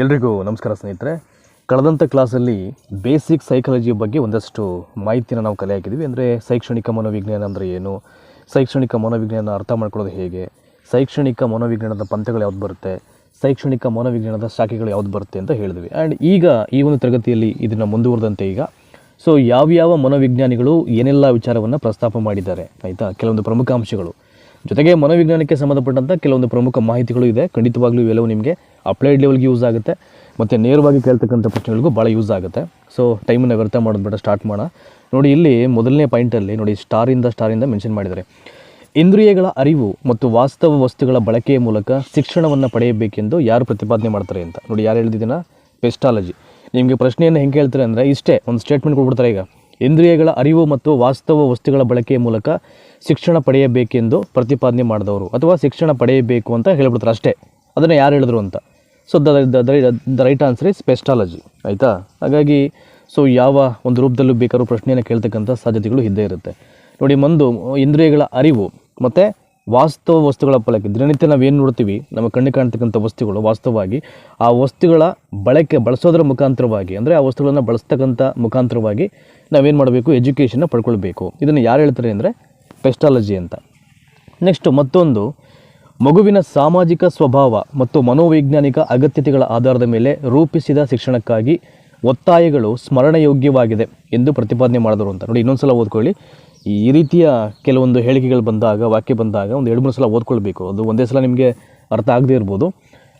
ಎಲ್ರಿಗೂ ನಮಸ್ಕಾರ ಸ್ನೇಹಿತರೆ. ಕಳೆದಂಥ ಕ್ಲಾಸಲ್ಲಿ ಬೇಸಿಕ್ ಸೈಕಾಲಜಿ ಬಗ್ಗೆ ಒಂದಷ್ಟು ಮಾಹಿತಿನ ನಾವು ಕಲೆ ಹಾಕಿದ್ವಿ ಅಂದರೆ ಶೈಕ್ಷಣಿಕ ಮನೋವಿಜ್ಞಾನ ಅಂದರೆ ಏನು? ಶೈಕ್ಷಣಿಕ ಮನೋವಿಜ್ಞಾನ ಅರ್ಥ ಮಾಡ್ಕೊಳ್ಳೋದು ಹೇಗೆ? ಶೈಕ್ಷಣಿಕ ಮನೋವಿಜ್ಞಾನದ ಪಂಥಗಳು ಯಾವ್ದು ಬರುತ್ತೆ? ಶೈಕ್ಷಣಿಕ ಮನೋವಿಜ್ಞಾನದ ಶಾಖೆಗಳು ಯಾವ್ದು ಬರುತ್ತೆ ಅಂತ ಹೇಳಿದ್ವಿ. ಆ್ಯಂಡ್ ಈಗ ಈ ಒಂದು ತರಗತಿಯಲ್ಲಿ ಇದನ್ನು ಮುಂದುವರೆದಂತೆ ಈಗ ಸೊ ಯಾವ್ಯಾವ ಮನೋವಿಜ್ಞಾನಿಗಳು ಏನೆಲ್ಲ ವಿಚಾರವನ್ನು ಪ್ರಸ್ತಾಪ ಮಾಡಿದ್ದಾರೆ, ಆಯಿತಾ? ಕೆಲವೊಂದು ಪ್ರಮುಖ ಅಂಶಗಳು. ಜೊತೆಗೆ ಮನೋವಿಜ್ಞಾನಕ್ಕೆ ಸಂಬಂಧಪಟ್ಟಂಥ ಕೆಲವೊಂದು ಪ್ರಮುಖ ಮಾಹಿತಿಗಳು ಇದೆ. ಖಂಡಿತವಾಗ್ಲೂ ಇವೆಲ್ಲವೂ ನಿಮಗೆ ಅಪ್ಲೈಡ್ ಲೆವೆಲ್ಗೆ ಯೂಸ್ ಆಗುತ್ತೆ. ಮತ್ತು ನೇರವಾಗಿ ಕೇಳ್ತಕ್ಕಂಥ ಪ್ರಶ್ನೆಗಳಿಗೂ ಭಾಳ ಯೂಸ್ ಆಗುತ್ತೆ. ಸೊ, ಟೈಮನ್ನು ವ್ಯರ್ಥ ಮಾಡೋದು ಬೇಡ, ಸ್ಟಾರ್ಟ್ ಮಾಡೋಣ. ನೋಡಿ, ಇಲ್ಲಿ ಮೊದಲನೇ ಪಾಯಿಂಟಲ್ಲಿ ನೋಡಿ ಸ್ಟಾರಿಂದ ಸ್ಟಾರಿಂದ ಮೆನ್ಷನ್ ಮಾಡಿದ್ದಾರೆ. ಇಂದ್ರಿಯಗಳ ಅರಿವು ಮತ್ತು ವಾಸ್ತವ ವಸ್ತುಗಳ ಬಳಕೆಯ ಮೂಲಕ ಶಿಕ್ಷಣವನ್ನು ಪಡೆಯಬೇಕೆಂದು ಯಾರು ಪ್ರತಿಪಾದನೆ ಮಾಡ್ತಾರೆ ಅಂತ. ನೋಡಿ, ಯಾರು ಹೇಳಿದಿನ ಪೆಸ್ಟಾಲಜಿ ನಿಮಗೆ ಪ್ರಶ್ನೆಯನ್ನು ಹೆಂಗೆ ಹೇಳ್ತಾರೆ ಅಂದರೆ, ಇಷ್ಟೇ, ಒಂದು ಸ್ಟೇಟ್ಮೆಂಟ್ ಕೊಟ್ಬಿಡ್ತಾರೆ ಈಗ. ಇಂದ್ರಿಯಗಳ ಅರಿವು ಮತ್ತು ವಾಸ್ತವ ವಸ್ತುಗಳ ಬಳಕೆಯ ಮೂಲಕ ಶಿಕ್ಷಣ ಪಡೆಯಬೇಕೆಂದು ಪ್ರತಿಪಾದನೆ ಮಾಡಿದವರು ಅಥವಾ ಶಿಕ್ಷಣ ಪಡೆಯಬೇಕು ಅಂತ ಹೇಳ್ಬಿಡ್ತಾರೆ ಅಷ್ಟೇ. ಅದನ್ನು ಯಾರು ಹೇಳಿದ್ರು ಅಂತ? So the right answer is Pestalozzi ಆಯಿತಾ? ಹಾಗಾಗಿ ಸೊ ಯಾವ ಒಂದು ರೂಪದಲ್ಲೂ ಬೇಕಾದ್ರೂ ಪ್ರಶ್ನೆಯನ್ನು ಕೇಳ್ತಕ್ಕಂಥ ಸಾಧ್ಯತೆಗಳು ಇದ್ದೇ ಇರುತ್ತೆ. ನೋಡಿ ಒಂದು ಇಂದ್ರಿಯಗಳ ಅರಿವು, ಮತ್ತು ವಾಸ್ತವ ವಸ್ತುಗಳ ಫಲಕ್ಕೆ, ದಿನನಿತ್ಯ ನಾವೇನು ನೋಡ್ತೀವಿ, ನಮ್ಮ ಕಣ್ಣಿಗೆ ಕಾಣ್ತಕ್ಕಂಥ ವಸ್ತುಗಳು ವಾಸ್ತವವಾಗಿ, ಆ ವಸ್ತುಗಳ ಬಳಕೆ ಬಳಸೋದ್ರ ಮುಖಾಂತರವಾಗಿ, ಅಂದರೆ ಆ ವಸ್ತುಗಳನ್ನು ಬಳಸ್ತಕ್ಕಂಥ ಮುಖಾಂತರವಾಗಿ ನಾವೇನು ಮಾಡಬೇಕು ಎಜುಕೇಷನ್ನ ಪಡ್ಕೊಳ್ಬೇಕು. ಇದನ್ನು ಯಾರು ಹೇಳ್ತಾರೆ ಅಂದರೆ ಪೆಸ್ಟಾಲಜಿ ಅಂತ. ನೆಕ್ಸ್ಟ್ ಮತ್ತೊಂದು, ಮಗುವಿನ ಸಾಮಾಜಿಕ ಸ್ವಭಾವ ಮತ್ತು ಮನೋವೈಜ್ಞಾನಿಕ ಅಗತ್ಯತೆಗಳ ಆಧಾರದ ಮೇಲೆ ರೂಪಿಸಿದ ಶಿಕ್ಷಣಕ್ಕಾಗಿ ಒತ್ತಾಯಗಳು ಸ್ಮರಣಯೋಗ್ಯವಾಗಿದೆ ಎಂದು ಪ್ರತಿಪಾದನೆ ಮಾಡಿದರು ಅಂತ. ನೋಡಿ ಇನ್ನೊಂದು ಸಲ ಓದ್ಕೊಳ್ಳಿ. ಈ ರೀತಿಯ ಕೆಲವೊಂದು ಹೇಳಿಕೆಗಳು ಬಂದಾಗ, ವಾಕ್ಯ ಬಂದಾಗ ಒಂದು ಎರಡು ಮೂರು ಸಲ ಓದ್ಕೊಳ್ಬೇಕು. ಅದು ಒಂದೇ ಸಲ ನಿಮಗೆ ಅರ್ಥ ಆಗದೇ ಇರ್ಬೋದು.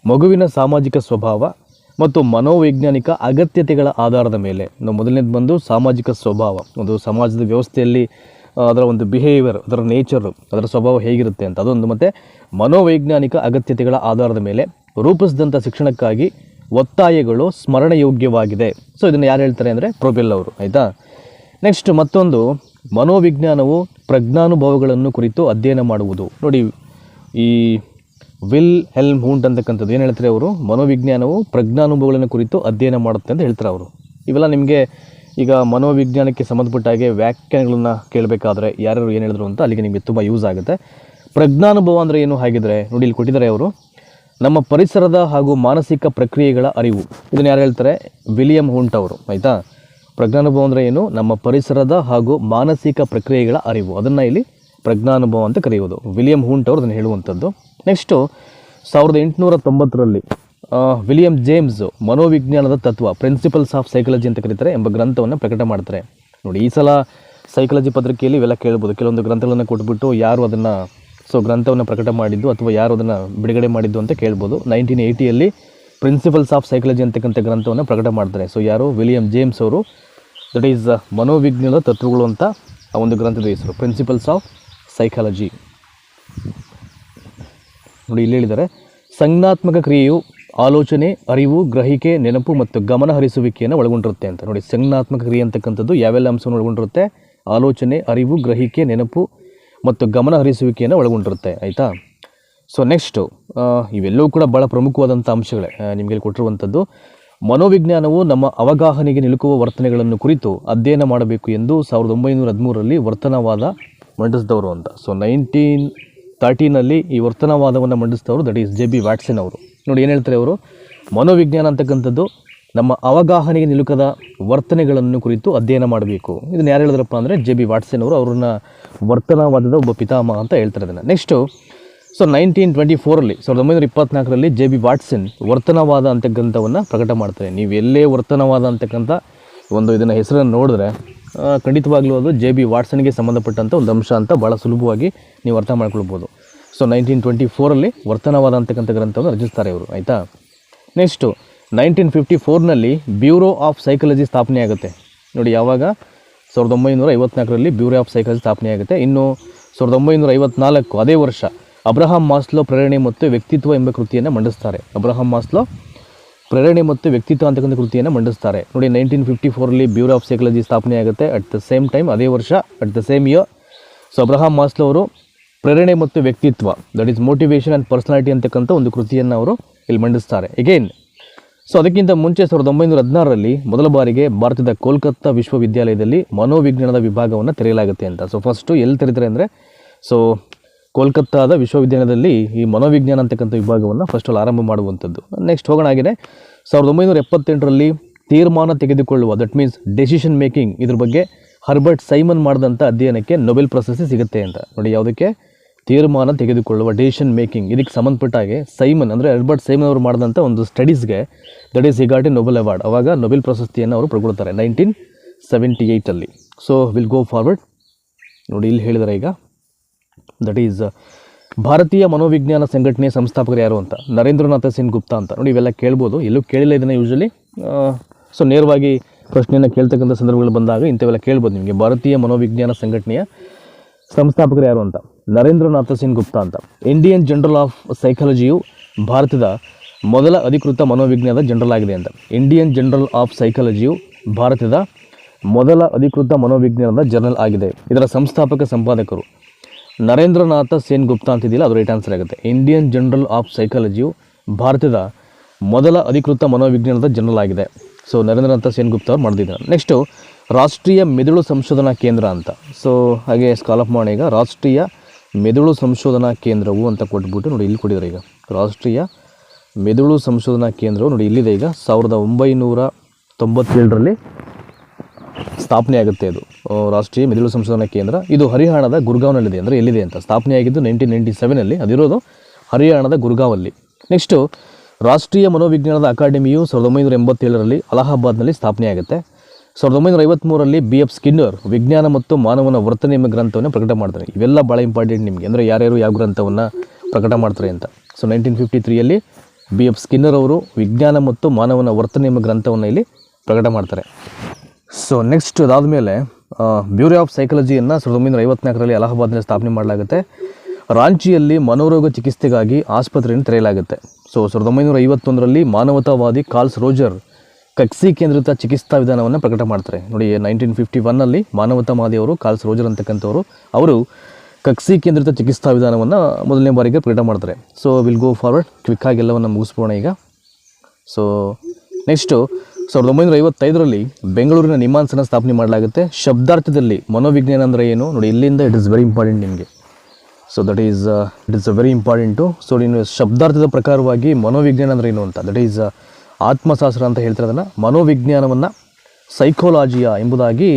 ಮಗುವಿನ ಸಾಮಾಜಿಕ ಸ್ವಭಾವ ಮತ್ತು ಮನೋವೈಜ್ಞಾನಿಕ ಅಗತ್ಯತೆಗಳ ಆಧಾರದ ಮೇಲೆ ನಾವು ಮೊದಲನೇದು ಬಂದು ಸಾಮಾಜಿಕ ಸ್ವಭಾವ. ಒಂದು ಸಮಾಜದ ವ್ಯವಸ್ಥೆಯಲ್ಲಿ ಅದರ ಒಂದು ಬಿಹೇವಿಯರ್ ಅದರ ನೇಚರು ಅದರ ಸ್ವಭಾವ ಹೇಗಿರುತ್ತೆ ಅಂತ. ಅದೊಂದು ಮತ್ತು ಮನೋವೈಜ್ಞಾನಿಕ ಅಗತ್ಯತೆಗಳ ಆಧಾರದ ಮೇಲೆ ರೂಪಿಸಿದಂಥ ಶಿಕ್ಷಣಕ್ಕಾಗಿ ಒತ್ತಾಯಗಳು ಸ್ಮರಣಯೋಗ್ಯವಾಗಿದೆ. ಸೊ ಇದನ್ನು ಯಾರು ಹೇಳ್ತಾರೆ ಅಂದರೆ ಪ್ರೊಬೆಲ್ ಅವರು, ಆಯಿತಾ? ನೆಕ್ಸ್ಟ್ ಮತ್ತೊಂದು ಮನೋವಿಜ್ಞಾನವು ಪ್ರಜ್ಞಾನುಭವಗಳನ್ನು ಕುರಿತು ಅಧ್ಯಯನ ಮಾಡುವುದು. ನೋಡಿ, ಈ ವಿಲ್ ಹೆಲ್ಮ್ ಹೂಂಟ್ ಅಂತಕ್ಕಂಥದ್ದು ಏನು ಹೇಳ್ತಾರೆ ಅವರು? ಮನೋವಿಜ್ಞಾನವು ಪ್ರಜ್ಞಾನುಭವಗಳನ್ನು ಕುರಿತು ಅಧ್ಯಯನ ಮಾಡುತ್ತೆ ಅಂತ ಹೇಳ್ತಾರೆ ಅವರು. ಇವೆಲ್ಲ ನಿಮಗೆ ಈಗ ಮನೋವಿಜ್ಞಾನಕ್ಕೆ ಸಂಬಂಧಪಟ್ಟ ಹಾಗೆ ವ್ಯಾಖ್ಯಾನಗಳನ್ನು ಕೇಳಬೇಕಾದ್ರೆ ಯಾರ್ಯಾರು ಏನು ಹೇಳಿದ್ರು ಅಂತ ಅಲ್ಲಿಗೆ ನಿಮಗೆ ತುಂಬ ಯೂಸ್ ಆಗುತ್ತೆ. ಪ್ರಜ್ಞಾನುಭವ ಅಂದರೆ ಏನು? ಹಾಗಿದ್ರೆ ನೋಡಿ, ಇಲ್ಲಿ ಕೊಟ್ಟಿದ್ದಾರೆ ಅವರು. ನಮ್ಮ ಪರಿಸರದ ಹಾಗೂ ಮಾನಸಿಕ ಪ್ರಕ್ರಿಯೆಗಳ ಅರಿವು. ಇದನ್ನು ಯಾರು ಹೇಳ್ತಾರೆ? ವಿಲಿಯಂ ಹುಂಟ್ ಅವರು, ಆಯಿತಾ? ಪ್ರಜ್ಞಾನುಭವ ಅಂದರೆ ಏನು? ನಮ್ಮ ಪರಿಸರದ ಹಾಗೂ ಮಾನಸಿಕ ಪ್ರಕ್ರಿಯೆಗಳ ಅರಿವು. ಅದನ್ನು ಇಲ್ಲಿ ಪ್ರಜ್ಞಾನುಭವ ಅಂತ ಕರೆಯುವುದು. ವಿಲಿಯಂ ಹುಂಟ್ ಅವರು ಅದನ್ನು ಹೇಳುವಂಥದ್ದು. ನೆಕ್ಸ್ಟು ಸಾವಿರದ ಎಂಟುನೂರ ತೊಂಬತ್ತರಲ್ಲಿ ವಿಲಿಯಂ ಜೇಮ್ಸ್ ಮನೋವಿಜ್ಞಾನದ ತತ್ವ ಪ್ರಿನ್ಸಿಪಲ್ಸ್ ಆಫ್ ಸೈಕಾಲಜಿ ಅಂತ ಕರೀತಾರೆ ಎಂಬ ಗ್ರಂಥವನ್ನು ಪ್ರಕಟ ಮಾಡ್ತಾರೆ. ನೋಡಿ, ಈ ಸಲ ಸೈಕಾಲಜಿ ಪತ್ರಿಕೆಯಲ್ಲಿ ಇವೆಲ್ಲ ಕೇಳ್ಬೋದು. ಕೆಲವೊಂದು ಗ್ರಂಥಗಳನ್ನು ಕೊಟ್ಬಿಟ್ಟು ಯಾರು ಅದನ್ನು, ಸೊ ಗ್ರಂಥವನ್ನು ಪ್ರಕಟ ಮಾಡಿದ್ದು ಅಥವಾ ಯಾರು ಅದನ್ನು ಬಿಡುಗಡೆ ಮಾಡಿದ್ದು ಅಂತ ಕೇಳ್ಬೋದು. ನೈನ್ಟೀನ್ ಏಯ್ಟಿಯಲ್ಲಿ ಪ್ರಿನ್ಸಿಪಲ್ಸ್ ಆಫ್ ಸೈಕಾಲಜಿ ಅಂತಕ್ಕಂಥ ಗ್ರಂಥವನ್ನು ಪ್ರಕಟ ಮಾಡ್ತಾರೆ. ಸೊ ಯಾರು? ವಿಲಿಯಂ ಜೇಮ್ಸ್ ಅವರು. ದಟ್ ಈಸ್ ಮನೋವಿಜ್ಞಾನದ ತತ್ವಗಳು ಅಂತ ಆ ಒಂದು ಗ್ರಂಥದ ಹೆಸರು. ಪ್ರಿನ್ಸಿಪಲ್ಸ್ ಆಫ್ ಸೈಕಾಲಜಿ ನೋಡಿ, ಇಲ್ಲಿ ಹೇಳಿದ್ದಾರೆ. ಸಂಜ್ಞಾತ್ಮಕ ಕ್ರಿಯೆಯು ಆಲೋಚನೆ, ಅರಿವು, ಗ್ರಹಿಕೆ, ನೆನಪು ಮತ್ತು ಗಮನ ಹರಿಸುವಿಕೆಯನ್ನು ಒಳಗೊಂಡಿರುತ್ತೆ ಅಂತ. ನೋಡಿ, ಸಂಜ್ಞಾತ್ಮಕ ಕ್ರಿಯೆ ಅಂತಕ್ಕಂಥದ್ದು ಯಾವೆಲ್ಲ ಅಂಶವನ್ನು ಒಳಗೊಂಡಿರುತ್ತೆ? ಆಲೋಚನೆ, ಅರಿವು, ಗ್ರಹಿಕೆ, ನೆನಪು ಮತ್ತು ಗಮನ ಹರಿಸುವಿಕೆಯನ್ನು ಒಳಗೊಂಡಿರುತ್ತೆ. ಆಯಿತಾ? ಸೊ ನೆಕ್ಸ್ಟು ಇವೆಲ್ಲವೂ ಕೂಡ ಭಾಳ ಪ್ರಮುಖವಾದಂಥ ಅಂಶಗಳೇ ನಿಮಗೆ ಕೊಟ್ಟಿರುವಂಥದ್ದು. ಮನೋವಿಜ್ಞಾನವು ನಮ್ಮ ಅವಗಾಹನೆಗೆ ನಿಲುಕುವ ವರ್ತನೆಗಳನ್ನು ಕುರಿತು ಅಧ್ಯಯನ ಮಾಡಬೇಕು ಎಂದು ಸಾವಿರದ ಒಂಬೈನೂರ ಹದಿಮೂರರಲ್ಲಿ ವರ್ತನವಾದ ಮಂಡಿಸಿದವರು ಅಂತ. ಸೊ ನೈನ್ಟೀನ್ ತರ್ಟೀನಲ್ಲಿ ಈ ವರ್ತನವಾದವನ್ನು ಮಂಡಿಸಿದವರು that is J B Watson ಅವರು. ನೋಡಿ ಏನು ಹೇಳ್ತಾರೆ ಅವರು? ಮನೋವಿಜ್ಞಾನ ಅಂತಕ್ಕಂಥದ್ದು ನಮ್ಮ ಅವಗಾಹನೆಗೆ ನಿಲುಕದ ವರ್ತನೆಗಳನ್ನು ಕುರಿತು ಅಧ್ಯಯನ ಮಾಡಬೇಕು. ಇದನ್ನು ಯಾರು ಹೇಳಿದ್ರಪ್ಪ ಅಂದರೆ ಜೆ ಬಿ ವಾಟ್ಸನ್ ಅವರು, ಅವ್ರನ್ನ ವರ್ತನವಾದದ ಒಬ್ಬ ಪಿತಾಮಹ ಅಂತ ಹೇಳ್ತಾರೆ ಅದನ್ನು. ನೆಕ್ಸ್ಟು ಸೊ ನೈನ್ಟೀನ್ ಟ್ವೆಂಟಿ ಫೋರಲ್ಲಿ ಸಾವಿರದ ಒಂಬೈನೂರ ಇಪ್ಪತ್ನಾಲ್ಕರಲ್ಲಿ ಜೆ ಬಿ ವಾಟ್ಸನ್ ವರ್ತನವಾದ ಅಂತಕ್ಕಂಥವನ್ನು ಪ್ರಕಟ ಮಾಡ್ತಾರೆ. ನೀವು ಎಲ್ಲೇ ವರ್ತನವಾದ ಅಂತಕ್ಕಂಥ ಒಂದು ಇದನ್ನು ಹೆಸರನ್ನು ನೋಡಿದ್ರೆ ಖಂಡಿತವಾಗ್ಲೂ ಅದು ಜೆ ಬಿ ವಾಟ್ಸನ್ಗೆ ಸಂಬಂಧಪಟ್ಟಂಥ ಒಂದು ಅಂಶ ಅಂತ ಭಾಳ ಸುಲಭವಾಗಿ ನೀವು ಅರ್ಥ ಮಾಡ್ಕೊಳ್ಬೋದು. ಸೊ ನೈನ್ಟೀನ್ ಟ್ವೆಂಟಿ ಫೋರಲ್ಲಿ ವರ್ತನವಾದ ಅಂತಕ್ಕಂಥ ಗ್ರಂಥವನ್ನು ರಚಿಸ್ತಾರೆ ಇವರು. ಆಯಿತಾ? ನೆಕ್ಸ್ಟು ನೈನ್ಟೀನ್ ಫಿಫ್ಟಿ ಫೋರ್ನಲ್ಲಿ ಬ್ಯೂರೋ ಆಫ್ ಸೈಕಾಲಜಿ ಸ್ಥಾಪನೆ ಆಗುತ್ತೆ. ನೋಡಿ, ಯಾವಾಗ? ಸಾವಿರದ ಒಂಬೈನೂರ ಐವತ್ನಾಲ್ಕರಲ್ಲಿ ಬ್ಯೂರೋ ಆಫ್ ಸೈಕಾಲಜಿ ಸ್ಥಾಪನೆ ಆಗುತ್ತೆ. ಇನ್ನು ಸಾವಿರದ ಒಂಬೈನೂರ ಐವತ್ನಾಲ್ಕು, ಅದೇ ವರ್ಷ ಅಬ್ರಹಾಂ ಮಾಸ್ಲೋ ಪ್ರೇರಣೆ ಮತ್ತು ವ್ಯಕ್ತಿತ್ವ ಎಂಬ ಕೃತಿಯನ್ನು ಮಂಡಿಸ್ತಾರೆ. ಅಬ್ರಹಾಂ ಮಾಸ್ಲೋ ಪ್ರೇರಣೆ ಮತ್ತು ವ್ಯಕ್ತಿತ್ವ ಅಂತಕ್ಕಂಥ ಕೃತಿಯನ್ನು ಮಂಡಿಸ್ತಾರೆ. ನೋಡಿ ನೈನ್ಟೀನ್ ಫಿಫ್ಟಿ ಫೋರಲ್ಲಿ ಬ್ಯೂರೋ ಆಫ್ ಸೈಕಾಲಜಿ ಸ್ಥಾಪನೆ ಆಗುತ್ತೆ. ಅಟ್ ದ ಸೇಮ್ ಟೈಮ್ ಅದೇ ವರ್ಷ at the same year so Abraham Maslow ಅವರು ಪ್ರೇರಣೆ ಮತ್ತು ವ್ಯಕ್ತಿತ್ವ that is motivation and personality ಅಂತಕ್ಕಂಥ ಒಂದು ಕೃತಿಯನ್ನು ಅವರು ಇಲ್ಲಿ ಮಂಡಿಸ್ತಾರೆ. ಎಗೇನ್ ಸೊ ಅದಕ್ಕಿಂತ ಮುಂಚೆ ಸಾವಿರದ ಒಂಬೈನೂರ ಹದಿನಾರರಲ್ಲಿ ಮೊದಲ ಬಾರಿಗೆ ಭಾರತದ ಕೋಲ್ಕತ್ತಾ ವಿಶ್ವವಿದ್ಯಾಲಯದಲ್ಲಿ ಮನೋವಿಜ್ಞಾನದ ವಿಭಾಗವನ್ನು ತೆರೆಯಲಾಗುತ್ತೆ ಅಂತ. ಸೊ ಫಸ್ಟು ಎಲ್ಲಿ ತೆರೆದರೆ ಅಂದರೆ ಸೊ ಕೋಲ್ಕತ್ತಾದ ವಿಶ್ವವಿದ್ಯಾಲಯದಲ್ಲಿ ಈ ಮನೋವಿಜ್ಞಾನ ಅಂತಕ್ಕಂಥ ವಿಭಾಗವನ್ನು ಫಸ್ಟ್ ಅಲ್ಲಿ ಆರಂಭ ಮಾಡುವಂಥದ್ದು. ನೆಕ್ಸ್ಟ್ ಹೋಗೋಣ ಆಗಿದೆ ಸಾವಿರದ ಒಂಬೈನೂರ ಎಪ್ಪತ್ತೆಂಟರಲ್ಲಿ ತೀರ್ಮಾನ ತೆಗೆದುಕೊಳ್ಳುವ ದಟ್ ಮೀನ್ಸ್ ಡೆಸಿಷನ್ ಮೇಕಿಂಗ್ ಇದ್ರ ಬಗ್ಗೆ ಹರ್ಬರ್ಟ್ ಸೈಮನ್ ಮಾಡಿದಂಥ ಅಧ್ಯಯನಕ್ಕೆ ನೊಬೆಲ್ ಪ್ರಶಸ್ತಿ ಸಿಗುತ್ತೆ ಅಂತ. ನೋಡಿ, ಯಾವುದಕ್ಕೆ? ತೀರ್ಮಾನ ತೆಗೆದುಕೊಳ್ಳುವ ಡೆಸಿಷನ್ ಮೇಕಿಂಗ್ ಇದಕ್ಕೆ ಸಂಬಂಧಪಟ್ಟ ಹಾಗೆ ಸೈಮನ್, ಅಂದರೆ ಹರ್ಬರ್ಟ್ ಸೈಮನ್ ಅವರು ಮಾಡಿದಂಥ ಒಂದು ಸ್ಟಡೀಸ್ಗೆ that is got a Nobel award ಅವಾಗ ನೊಬೆಲ್ ಪ್ರಶಸ್ತಿಯನ್ನು ಅವರು ಪಡ್ಕೊಳ್ತಾರೆ ನೈನ್ಟೀನ್ ಸೆವೆಂಟಿ ಏಯ್ಟಲ್ಲಿ ಸೊ ವಿಲ್ ಗೋ ಫಾರ್ವರ್ಡ್ ನೋಡಿ, ಇಲ್ಲಿ ಹೇಳಿದರೆ ಈಗ. ದಟ್ ಈಸ್ ಭಾರತೀಯ ಮನೋವಿಜ್ಞಾನ ಸಂಘಟನೆಯ ಸಂಸ್ಥಾಪಕರು ಯಾರು ಅಂತ. ನರೇಂದ್ರನಾಥ ಸಿನ್ ಗುಪ್ತಾ ಅಂತ. ನೋಡಿ, ಇವೆಲ್ಲ ಕೇಳ್ಬೋದು. ಎಲ್ಲೂ ಕೇಳಿಲ್ಲ ಇದನ್ನು ಯೂಶಲಿ ಸೊ ನೇರವಾಗಿ ಪ್ರಶ್ನೆಯನ್ನು ಕೇಳ್ತಕ್ಕಂಥ ಸಂದರ್ಭಗಳು ಬಂದಾಗ ಇಂಥವೆಲ್ಲ ಕೇಳ್ಬೋದು ನಿಮಗೆ. ಭಾರತೀಯ ಮನೋವಿಜ್ಞಾನ ಸಂಘಟನೆಯ ಸಂಸ್ಥಾಪಕರು ಯಾರು ಅಂತ. ನರೇಂದ್ರನಾಥ ಸಿನ್ ಗುಪ್ತಾ ಅಂತ. ಇಂಡಿಯನ್ ಜನರಲ್ ಆಫ್ ಸೈಕಾಲಜಿಯು ಭಾರತದ ಮೊದಲ ಅಧಿಕೃತ ಮನೋವಿಜ್ಞಾನದ ಜನರಲ್ ಆಗಿದೆ ಅಂತ. ಇಂಡಿಯನ್ ಜನರಲ್ ಆಫ್ ಸೈಕಾಲಜಿಯು ಭಾರತದ ಮೊದಲ ಅಧಿಕೃತ ಮನೋವಿಜ್ಞಾನದ ಜರ್ನಲ್ ಆಗಿದೆ. ಇದರ ಸಂಸ್ಥಾಪಕ ಸಂಪಾದಕರು ನರೇಂದ್ರನಾಥ ಸೇನ್ ಗುಪ್ತಾ ಅಂತಿದೆಯಲ್ಲ ಅದು ರೈಟ್ ಆನ್ಸರ್ ಆಗುತ್ತೆ. ಇಂಡಿಯನ್ ಜನರಲ್ ಆಫ್ ಸೈಕಾಲಜಿಯು ಭಾರತದ ಮೊದಲ ಅಧಿಕೃತ ಮನೋವಿಜ್ಞಾನದ ಜನರಲ್ ಆಗಿದೆ. ಸೊ ನರೇಂದ್ರನಾಥ ಸೇನ್ ಗುಪ್ತಾ ಅವ್ರು ಮಾಡಿದ್ದಾರೆ ನೆಕ್ಸ್ಟು ರಾಷ್ಟ್ರೀಯ ಮೆದುಳು ಸಂಶೋಧನಾ ಕೇಂದ್ರ ಅಂತ. ಸೊ ಹಾಗೆ ಸ್ಕಾಲಪ್ ಮಾಡಿ ಈಗ. ರಾಷ್ಟ್ರೀಯ ಮೆದುಳು ಸಂಶೋಧನಾ ಕೇಂದ್ರವು ಅಂತ ಕೊಟ್ಬಿಟ್ಟು ನೋಡಿ ಇಲ್ಲಿ ಕೊಟ್ಟಿದ್ದಾರೆ ಈಗ. ರಾಷ್ಟ್ರೀಯ ಮೆದುಳು ಸಂಶೋಧನಾ ಕೇಂದ್ರವು ನೋಡಿ ಇಲ್ಲಿದೆ ಈಗ. ಸಾವಿರದ ಒಂಬೈನೂರ ತೊಂಬತ್ತೇಳರಲ್ಲಿ ಸ್ಥಾಪನೆ ಆಗುತ್ತೆ ಇದು. ರಾಷ್ಟ್ರೀಯ ಮೆದುಳು ಸಂಶೋಧನಾ ಕೇಂದ್ರ. ಇದು ಹರಿಯಾಣದ ಗುರ್ಗಾವ್ನಲ್ಲಿದೆ ಅಂದರೆ ಎಲ್ಲಿದೆ ಅಂತ. ಸ್ಥಾಪನೆ ಆಗಿದ್ದು ನೈನ್ಟೀನ್ ನೈಂಟಿ ಸೆವೆನಲ್ಲಿ ಅದಿರೋದು ಹರಿಯಾಣದ ಗುರ್ಗಾವಲ್ಲಿ. ನೆಕ್ಸ್ಟು ರಾಷ್ಟ್ರೀಯ ಮನೋವಿಜ್ಞಾನದ ಅಕಾಡೆಮಿಯು ಸಾವಿರದ ಒಂಬೈನೂರ ಎಂಬತ್ತೇಳರಲ್ಲಿ ಅಲಹಾಬಾದ್ನಲ್ಲಿ ಸ್ಥಾಪನೆ ಆಗುತ್ತೆ. ಸಾವಿರದ ಒಂಬೈನೂರ ಐವತ್ತ್ಮೂರರಲ್ಲಿ ಬಿ. ಎಫ್. ಸ್ಕಿನ್ನರ್ ವಿಜ್ಞಾನ ಮತ್ತು ಮಾನವನ ವರ್ತನೆ ಎಂಬ ಗ್ರಂಥವನ್ನು ಪ್ರಕಟ ಮಾಡ್ತಾರೆ. ಇವೆಲ್ಲ ಭಾಳ ಇಂಪಾರ್ಟೆಂಟ್ ನಿಮಗೆ. ಅಂದರೆ ಯಾರ್ಯಾರು ಯಾವ ಗ್ರಂಥವನ್ನು ಪ್ರಕಟ ಮಾಡ್ತಾರೆ ಅಂತ. ಸೊ ನೈನ್ಟೀನ್ ಫಿಫ್ಟಿ ತ್ರೀಯಲ್ಲಿ ಬಿ. ಎಫ್. ಸ್ಕಿನ್ನರ್ ಅವರು ವಿಜ್ಞಾನ ಮತ್ತು ಮಾನವನ ವರ್ತನೆ ಎಂಬ ಗ್ರಂಥವನ್ನು ಇಲ್ಲಿ ಪ್ರಕಟ ಮಾಡ್ತಾರೆ. ಸೊ ನೆಕ್ಸ್ಟ್ ಅದಾದಮೇಲೆ ಬ್ಯೂರೋ ಆಫ್ ಸೈಕಾಲಜಿಯನ್ನು ಸಾವಿರದ ಒಂಬೈನೂರ ಐವತ್ನಾಲ್ಕರಲ್ಲಿ ಅಲಹಾಬಾದ್ನಲ್ಲಿ ಸ್ಥಾಪನೆ ಮಾಡಲಾಗುತ್ತೆ. ರಾಂಚಿಯಲ್ಲಿ ಮನೋರೋಗ ಚಿಕಿತ್ಸೆಗಾಗಿ ಆಸ್ಪತ್ರೆಯನ್ನು ತೆರೆಯಲಾಗುತ್ತೆ. ಸೊ ಸಾವಿರದ ಒಂಬೈನೂರ ಐವತ್ತೊಂದರಲ್ಲಿ ಮಾನವತಾವಾದಿ ಕಾರ್ಲ್ಸ್ ರೋಜರ್ ಕಕ್ಸಿ ಕೇಂದ್ರಿತ ಚಿಕಿತ್ಸಾ ವಿಧಾನವನ್ನು ಪ್ರಕಟ ಮಾಡ್ತಾರೆ. ನೋಡಿ, ನೈನ್ಟೀನ್ ಫಿಫ್ಟಿ ಒನ್ನಲ್ಲಿ ಮಾನವತಾವಾದಿ ಅವರು, ಕಾರ್ಲ್ಸ್ ರೋಜರ್ ಅಂತಕ್ಕಂಥವರು, ಅವರು ಕಕ್ಸಿ ಕೇಂದ್ರಿತ ಚಿಕಿತ್ಸಾ ವಿಧಾನವನ್ನು ಮೊದಲನೇ ಬಾರಿಗೆ ಪ್ರಕಟ ಮಾಡ್ತಾರೆ. ಸೊ ವಿಲ್ ಗೋ ಫಾರ್ವರ್ಡ್ ಕ್ವಿಕ್ಕಾಗಿ ಎಲ್ಲವನ್ನು ಮುಗಿಸ್ಬೋಣ ಈಗ. ಸೊ ನೆಕ್ಸ್ಟು ಸಾವಿರದ ಒಂಬೈನೂರ ಐವತ್ತೈದರಲ್ಲಿ ಬೆಂಗಳೂರಿನ ನಿಮಾನ್ಸನ ಸ್ಥಾಪನೆ ಮಾಡಲಾಗುತ್ತೆ. ಶಬ್ದಾರ್ಥದಲ್ಲಿ ಮನೋವಿಜ್ಞಾನ ಅಂದರೆ ಏನು? ನೋಡಿ, ಇಲ್ಲಿಂದ ಇಟ್ ಇಸ್ ವೆರಿ ಇಂಪಾರ್ಟೆಂಟ್ ನಿಮಗೆ. So that is it is a very important so ನೀನು ಶಬ್ದಾರ್ಥದ ಪ್ರಕಾರವಾಗಿ ಮನೋವಿಜ್ಞಾನ ಅಂದರೆ ಏನು ಅಂತ? ದಟ್ ಈಸ್ ಆತ್ಮಶಾಸ್ತ್ರ ಅಂತ ಹೇಳ್ತಾರೆ ಅದನ್ನು. ಮನೋವಿಜ್ಞಾನವನ್ನು ಸೈಕೋಲಾಜಿಯ ಎಂಬುದಾಗಿ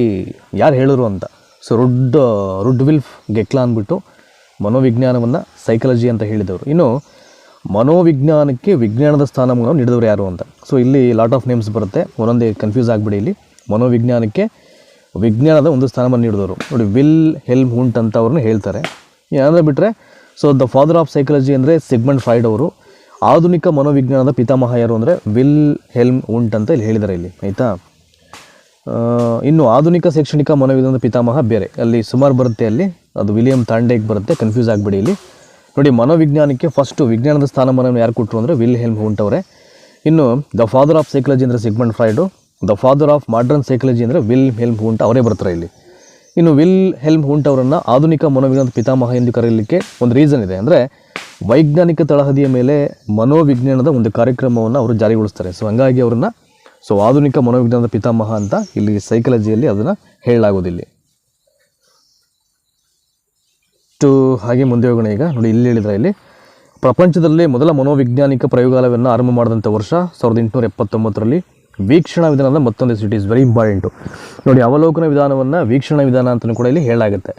ಯಾರು ಹೇಳಿದ್ರು ಅಂತ? ಸೊ ರುಡ್ ರುಡ್ ವಿಲ್ಫ್ ಗೆಕ್ಲಾ ಅಂದ್ಬಿಟ್ಟು ಮನೋವಿಜ್ಞಾನವನ್ನು ಸೈಕಾಲಜಿ ಅಂತ ಹೇಳಿದವರು. ಇನ್ನು ಮನೋವಿಜ್ಞಾನಕ್ಕೆ ವಿಜ್ಞಾನದ ಸ್ಥಾನಮಾನವನ್ನು ನೀಡಿದವರು ಯಾರು ಅಂತ. ಸೊ ಇಲ್ಲಿ ಲಾಟ್ ಆಫ್ ನೇಮ್ಸ್ ಬರುತ್ತೆ. ಒಂದೊಂದೇ ಕನ್ಫ್ಯೂಸ್ ಆಗಿಬಿಡಿ ಇಲ್ಲಿ. ಮನೋವಿಜ್ಞಾನಕ್ಕೆ ವಿಜ್ಞಾನದ ಒಂದು ಸ್ಥಾನಮಾನ ನೀಡಿದವರು. ನೋಡಿ ವಿಲ್ ಹೆಲ್ಮ್ ಹುಂಟ್ ಅಂತ ಅವ್ರನ್ನ ಹೇಳ್ತಾರೆ. ಏನಂದ್ರೆ ಬಿಟ್ಟರೆ so the father of psychology ಅಂದರೆ ಸಿಗ್ಮೆಂಟ್ ಫ್ರೈಡ್ ಅವರು. ಆಧುನಿಕ ಮನೋವಿಜ್ಞಾನದ ಪಿತಾಮಹ ಯಾರು ಅಂದರೆ ವಿಲ್ ಹೆಲ್ಮ್ ಉಂಟ್ ಅಂತ ಇಲ್ಲಿ ಹೇಳಿದ್ದಾರೆ ಇಲ್ಲಿ. ಆಯಿತಾ? ಇನ್ನು ಆಧುನಿಕ ಶೈಕ್ಷಣಿಕ ಮನೋವಿಜ್ಞಾನದ ಪಿತಾಮಹ ಬೇರೆ. ಅಲ್ಲಿ ಸುಮಾರು ಬರುತ್ತೆ ಅಲ್ಲಿ. ಅದು ವಿಲಿಯಂ ತಾಂಡೇಗ್ ಬರುತ್ತೆ. ಕನ್ಫ್ಯೂಸ್ ಆಗಿಬಿಡಿ ಇಲ್ಲಿ. ನೋಡಿ, ಮನೋವಿಜ್ಞಾನಕ್ಕೆ ಫಸ್ಟು ವಿಜ್ಞಾನದ ಸ್ಥಾನಮಾನವನ್ನು ಯಾರು ಕೊಟ್ಟರು ಅಂದರೆ ವಿಲ್ ಹೆಲ್ಮ್ ಅವರೇ. ಇನ್ನು, ದ ಫಾದರ್ ಆಫ್ ಸೈಕಾಲಜಿ ಅಂದರೆ Sigmund Freud the father of modern psychology ಅಂದರೆ ವಿಲ್ ಹೆಲ್ಮ್ ಹುಂಟ್ ಅವರೇ ಬರ್ತಾರೆ ಇಲ್ಲಿ. ಇನ್ನು ವಿಲ್ ಹೆಲ್ಮ್ ಹುಂಟ್ ಅವರನ್ನು ಆಧುನಿಕ ಮನೋವಿಜ್ಞಾನದ ಪಿತಾಮಹ ಎಂದು ಕರೆಯಲಿಕ್ಕೆ ಒಂದು ರೀಸನ್ ಇದೆ. ಅಂದರೆ, ವೈಜ್ಞಾನಿಕ ತಳಹದಿಯ ಮೇಲೆ ಮನೋವಿಜ್ಞಾನದ ಒಂದು ಕಾರ್ಯಕ್ರಮವನ್ನು ಅವರು ಜಾರಿಗೊಳಿಸ್ತಾರೆ. ಸೊ ಹಂಗಾಗಿ ಅವರನ್ನು ಸೊ ಆಧುನಿಕ ಮನೋವಿಜ್ಞಾನದ ಪಿತಾಮಹ ಅಂತ ಇಲ್ಲಿ ಸೈಕಾಲಜಿಯಲ್ಲಿ ಅದನ್ನು ಹೇಳಲಾಗೋದಿಲ್ಲ ಇಷ್ಟು ಹಾಗೆ ಮುಂದೆ ಹೋಗೋಣ ಈಗ. ನೋಡಿ, ಇಲ್ಲಿ ಹೇಳಿದ್ರೆ ಇಲ್ಲಿ, ಪ್ರಪಂಚದಲ್ಲೇ ಮೊದಲ ಮನೋವಿಜ್ಞಾನಿಕ ಪ್ರಯೋಗಾಲಯವನ್ನು ಆರಂಭ ಮಾಡಿದಂಥ ವರ್ಷ ಸಾವಿರದ ಎಂಟುನೂರ ಎಪ್ಪತ್ತೊಂಬತ್ತರಲ್ಲಿ ವೀಕ್ಷಣಾ ವಿಧಾನದ ಮತ್ತೊಂದು ಇಟ್ ಈಸ್ ವೆರಿ ಇಂಪಾರ್ಟೆಂಟು ನೋಡಿ, ಅವಲೋಕನ ವಿಧಾನವನ್ನು ವೀಕ್ಷಣಾ ವಿಧಾನ ಅಂತಲೂ ಕೂಡ ಇಲ್ಲಿ ಹೇಳಲಾಗುತ್ತೆ.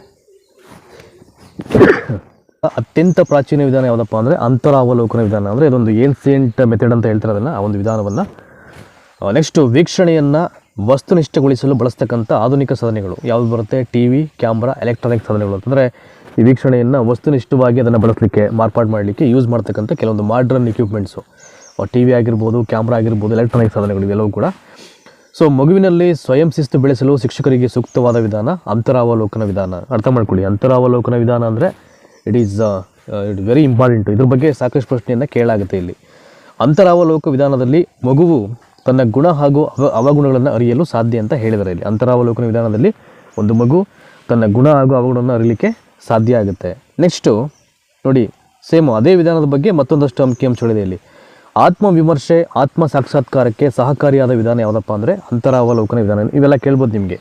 ಅತ್ಯಂತ ಪ್ರಾಚೀನ ವಿಧಾನ ಯಾವುದಪ್ಪ ಅಂದರೆ ಅಂತರಾವಲೋಕನ ವಿಧಾನ ಅಂದರೆ, ಇದೊಂದು ಏನ್ಸಿಯಂಟ್ ಮೆಥಡ್ ಅಂತ ಹೇಳ್ತಾರೆ ಅದನ್ನು, ಆ ಒಂದು ವಿಧಾನವನ್ನು. ನೆಕ್ಸ್ಟು ವೀಕ್ಷಣೆಯನ್ನು ವಸ್ತುನಿಷ್ಠಗೊಳಿಸಲು ಬಳಸ್ತಕ್ಕಂಥ ಆಧುನಿಕ ಸಾಧನೆಗಳು ಯಾವುದು ಬರುತ್ತೆ? ಟಿ ವಿ ಕ್ಯಾಮ್ರಾ ಎಲೆಕ್ಟ್ರಾನಿಕ್ ಸಾಧನೆಗಳು ಅಂತಂದರೆ ಈ ವೀಕ್ಷಣೆಯನ್ನು ವಸ್ತುನಿಷ್ಠವಾಗಿ ಅದನ್ನು ಬಳಸಲಿಕ್ಕೆ, ಮಾರ್ಪಾಡು ಮಾಡಲಿಕ್ಕೆ ಯೂಸ್ ಮಾಡ್ತಕ್ಕಂಥ ಕೆಲವೊಂದು ಮಾಡ್ರನ್ ಇಕ್ವಿಪ್ಮೆಂಟ್ಸು ಟಿ ವಿ ಆಗಿರ್ಬೋದು ಕ್ಯಾಮ್ರಾ ಆಗಿರ್ಬೋದು ಎಲೆಕ್ಟ್ರಾನಿಕ್ ಸಾಧನಗಳು ಇವೆಲ್ಲವೂ ಕೂಡ. ಸೊ ಮಗುವಿನಲ್ಲಿ ಸ್ವಯಂ ಶಿಸ್ತು ಬೆಳೆಸಲು ಶಿಕ್ಷಕರಿಗೆ ಸೂಕ್ತವಾದ ವಿಧಾನ ಅಂತರಾವಲೋಕನ ವಿಧಾನ. ಅರ್ಥ ಮಾಡ್ಕೊಳ್ಳಿ, ಅಂತರಾವಲೋಕನ ವಿಧಾನ ಅಂದರೆ it is it very important ಇದ್ರ ಬಗ್ಗೆ ಸಾಕಷ್ಟು ಪ್ರಶ್ನೆಯನ್ನು ಕೇಳಾಗುತ್ತೆ ಇಲ್ಲಿ. ಅಂತರಾವಲೋಕ ವಿಧಾನದಲ್ಲಿ ಮಗುವು ತನ್ನ ಗುಣ ಹಾಗೂ ಅವ, ಅವಗುಣಗಳನ್ನು ಅರಿಯಲು ಸಾಧ್ಯ ಅಂತ ಹೇಳಿದ್ದಾರೆ ಇಲ್ಲಿ. ಅಂತರಾವಲೋಕನ ವಿಧಾನದಲ್ಲಿ ಒಂದು ಮಗು ತನ್ನ ಗುಣ ಹಾಗೂ ಅವಗುಣವನ್ನು ಅರಿಯಲಿಕ್ಕೆ ಸಾಧ್ಯ ಆಗುತ್ತೆ. ನೆಕ್ಸ್ಟು ನೋಡಿ ಸೇಮ್ ಅದೇ ವಿಧಾನದ ಬಗ್ಗೆ ಮತ್ತೊಂದಷ್ಟು ಅಂಕಿಅಂಶಗಳಿದೆ ಇಲ್ಲಿ. ಆತ್ಮವಿಮರ್ಶೆ, ಆತ್ಮ ಸಾಕ್ಷಾತ್ಕಾರಕ್ಕೆ ಸಹಕಾರಿಯಾದ ವಿಧಾನ ಯಾವುದಪ್ಪ ಅಂದರೆ ಅಂತರಾವಲೋಕನ ವಿಧಾನ. ಇವೆಲ್ಲ ಕೇಳ್ಬೋದು ನಿಮಗೆ.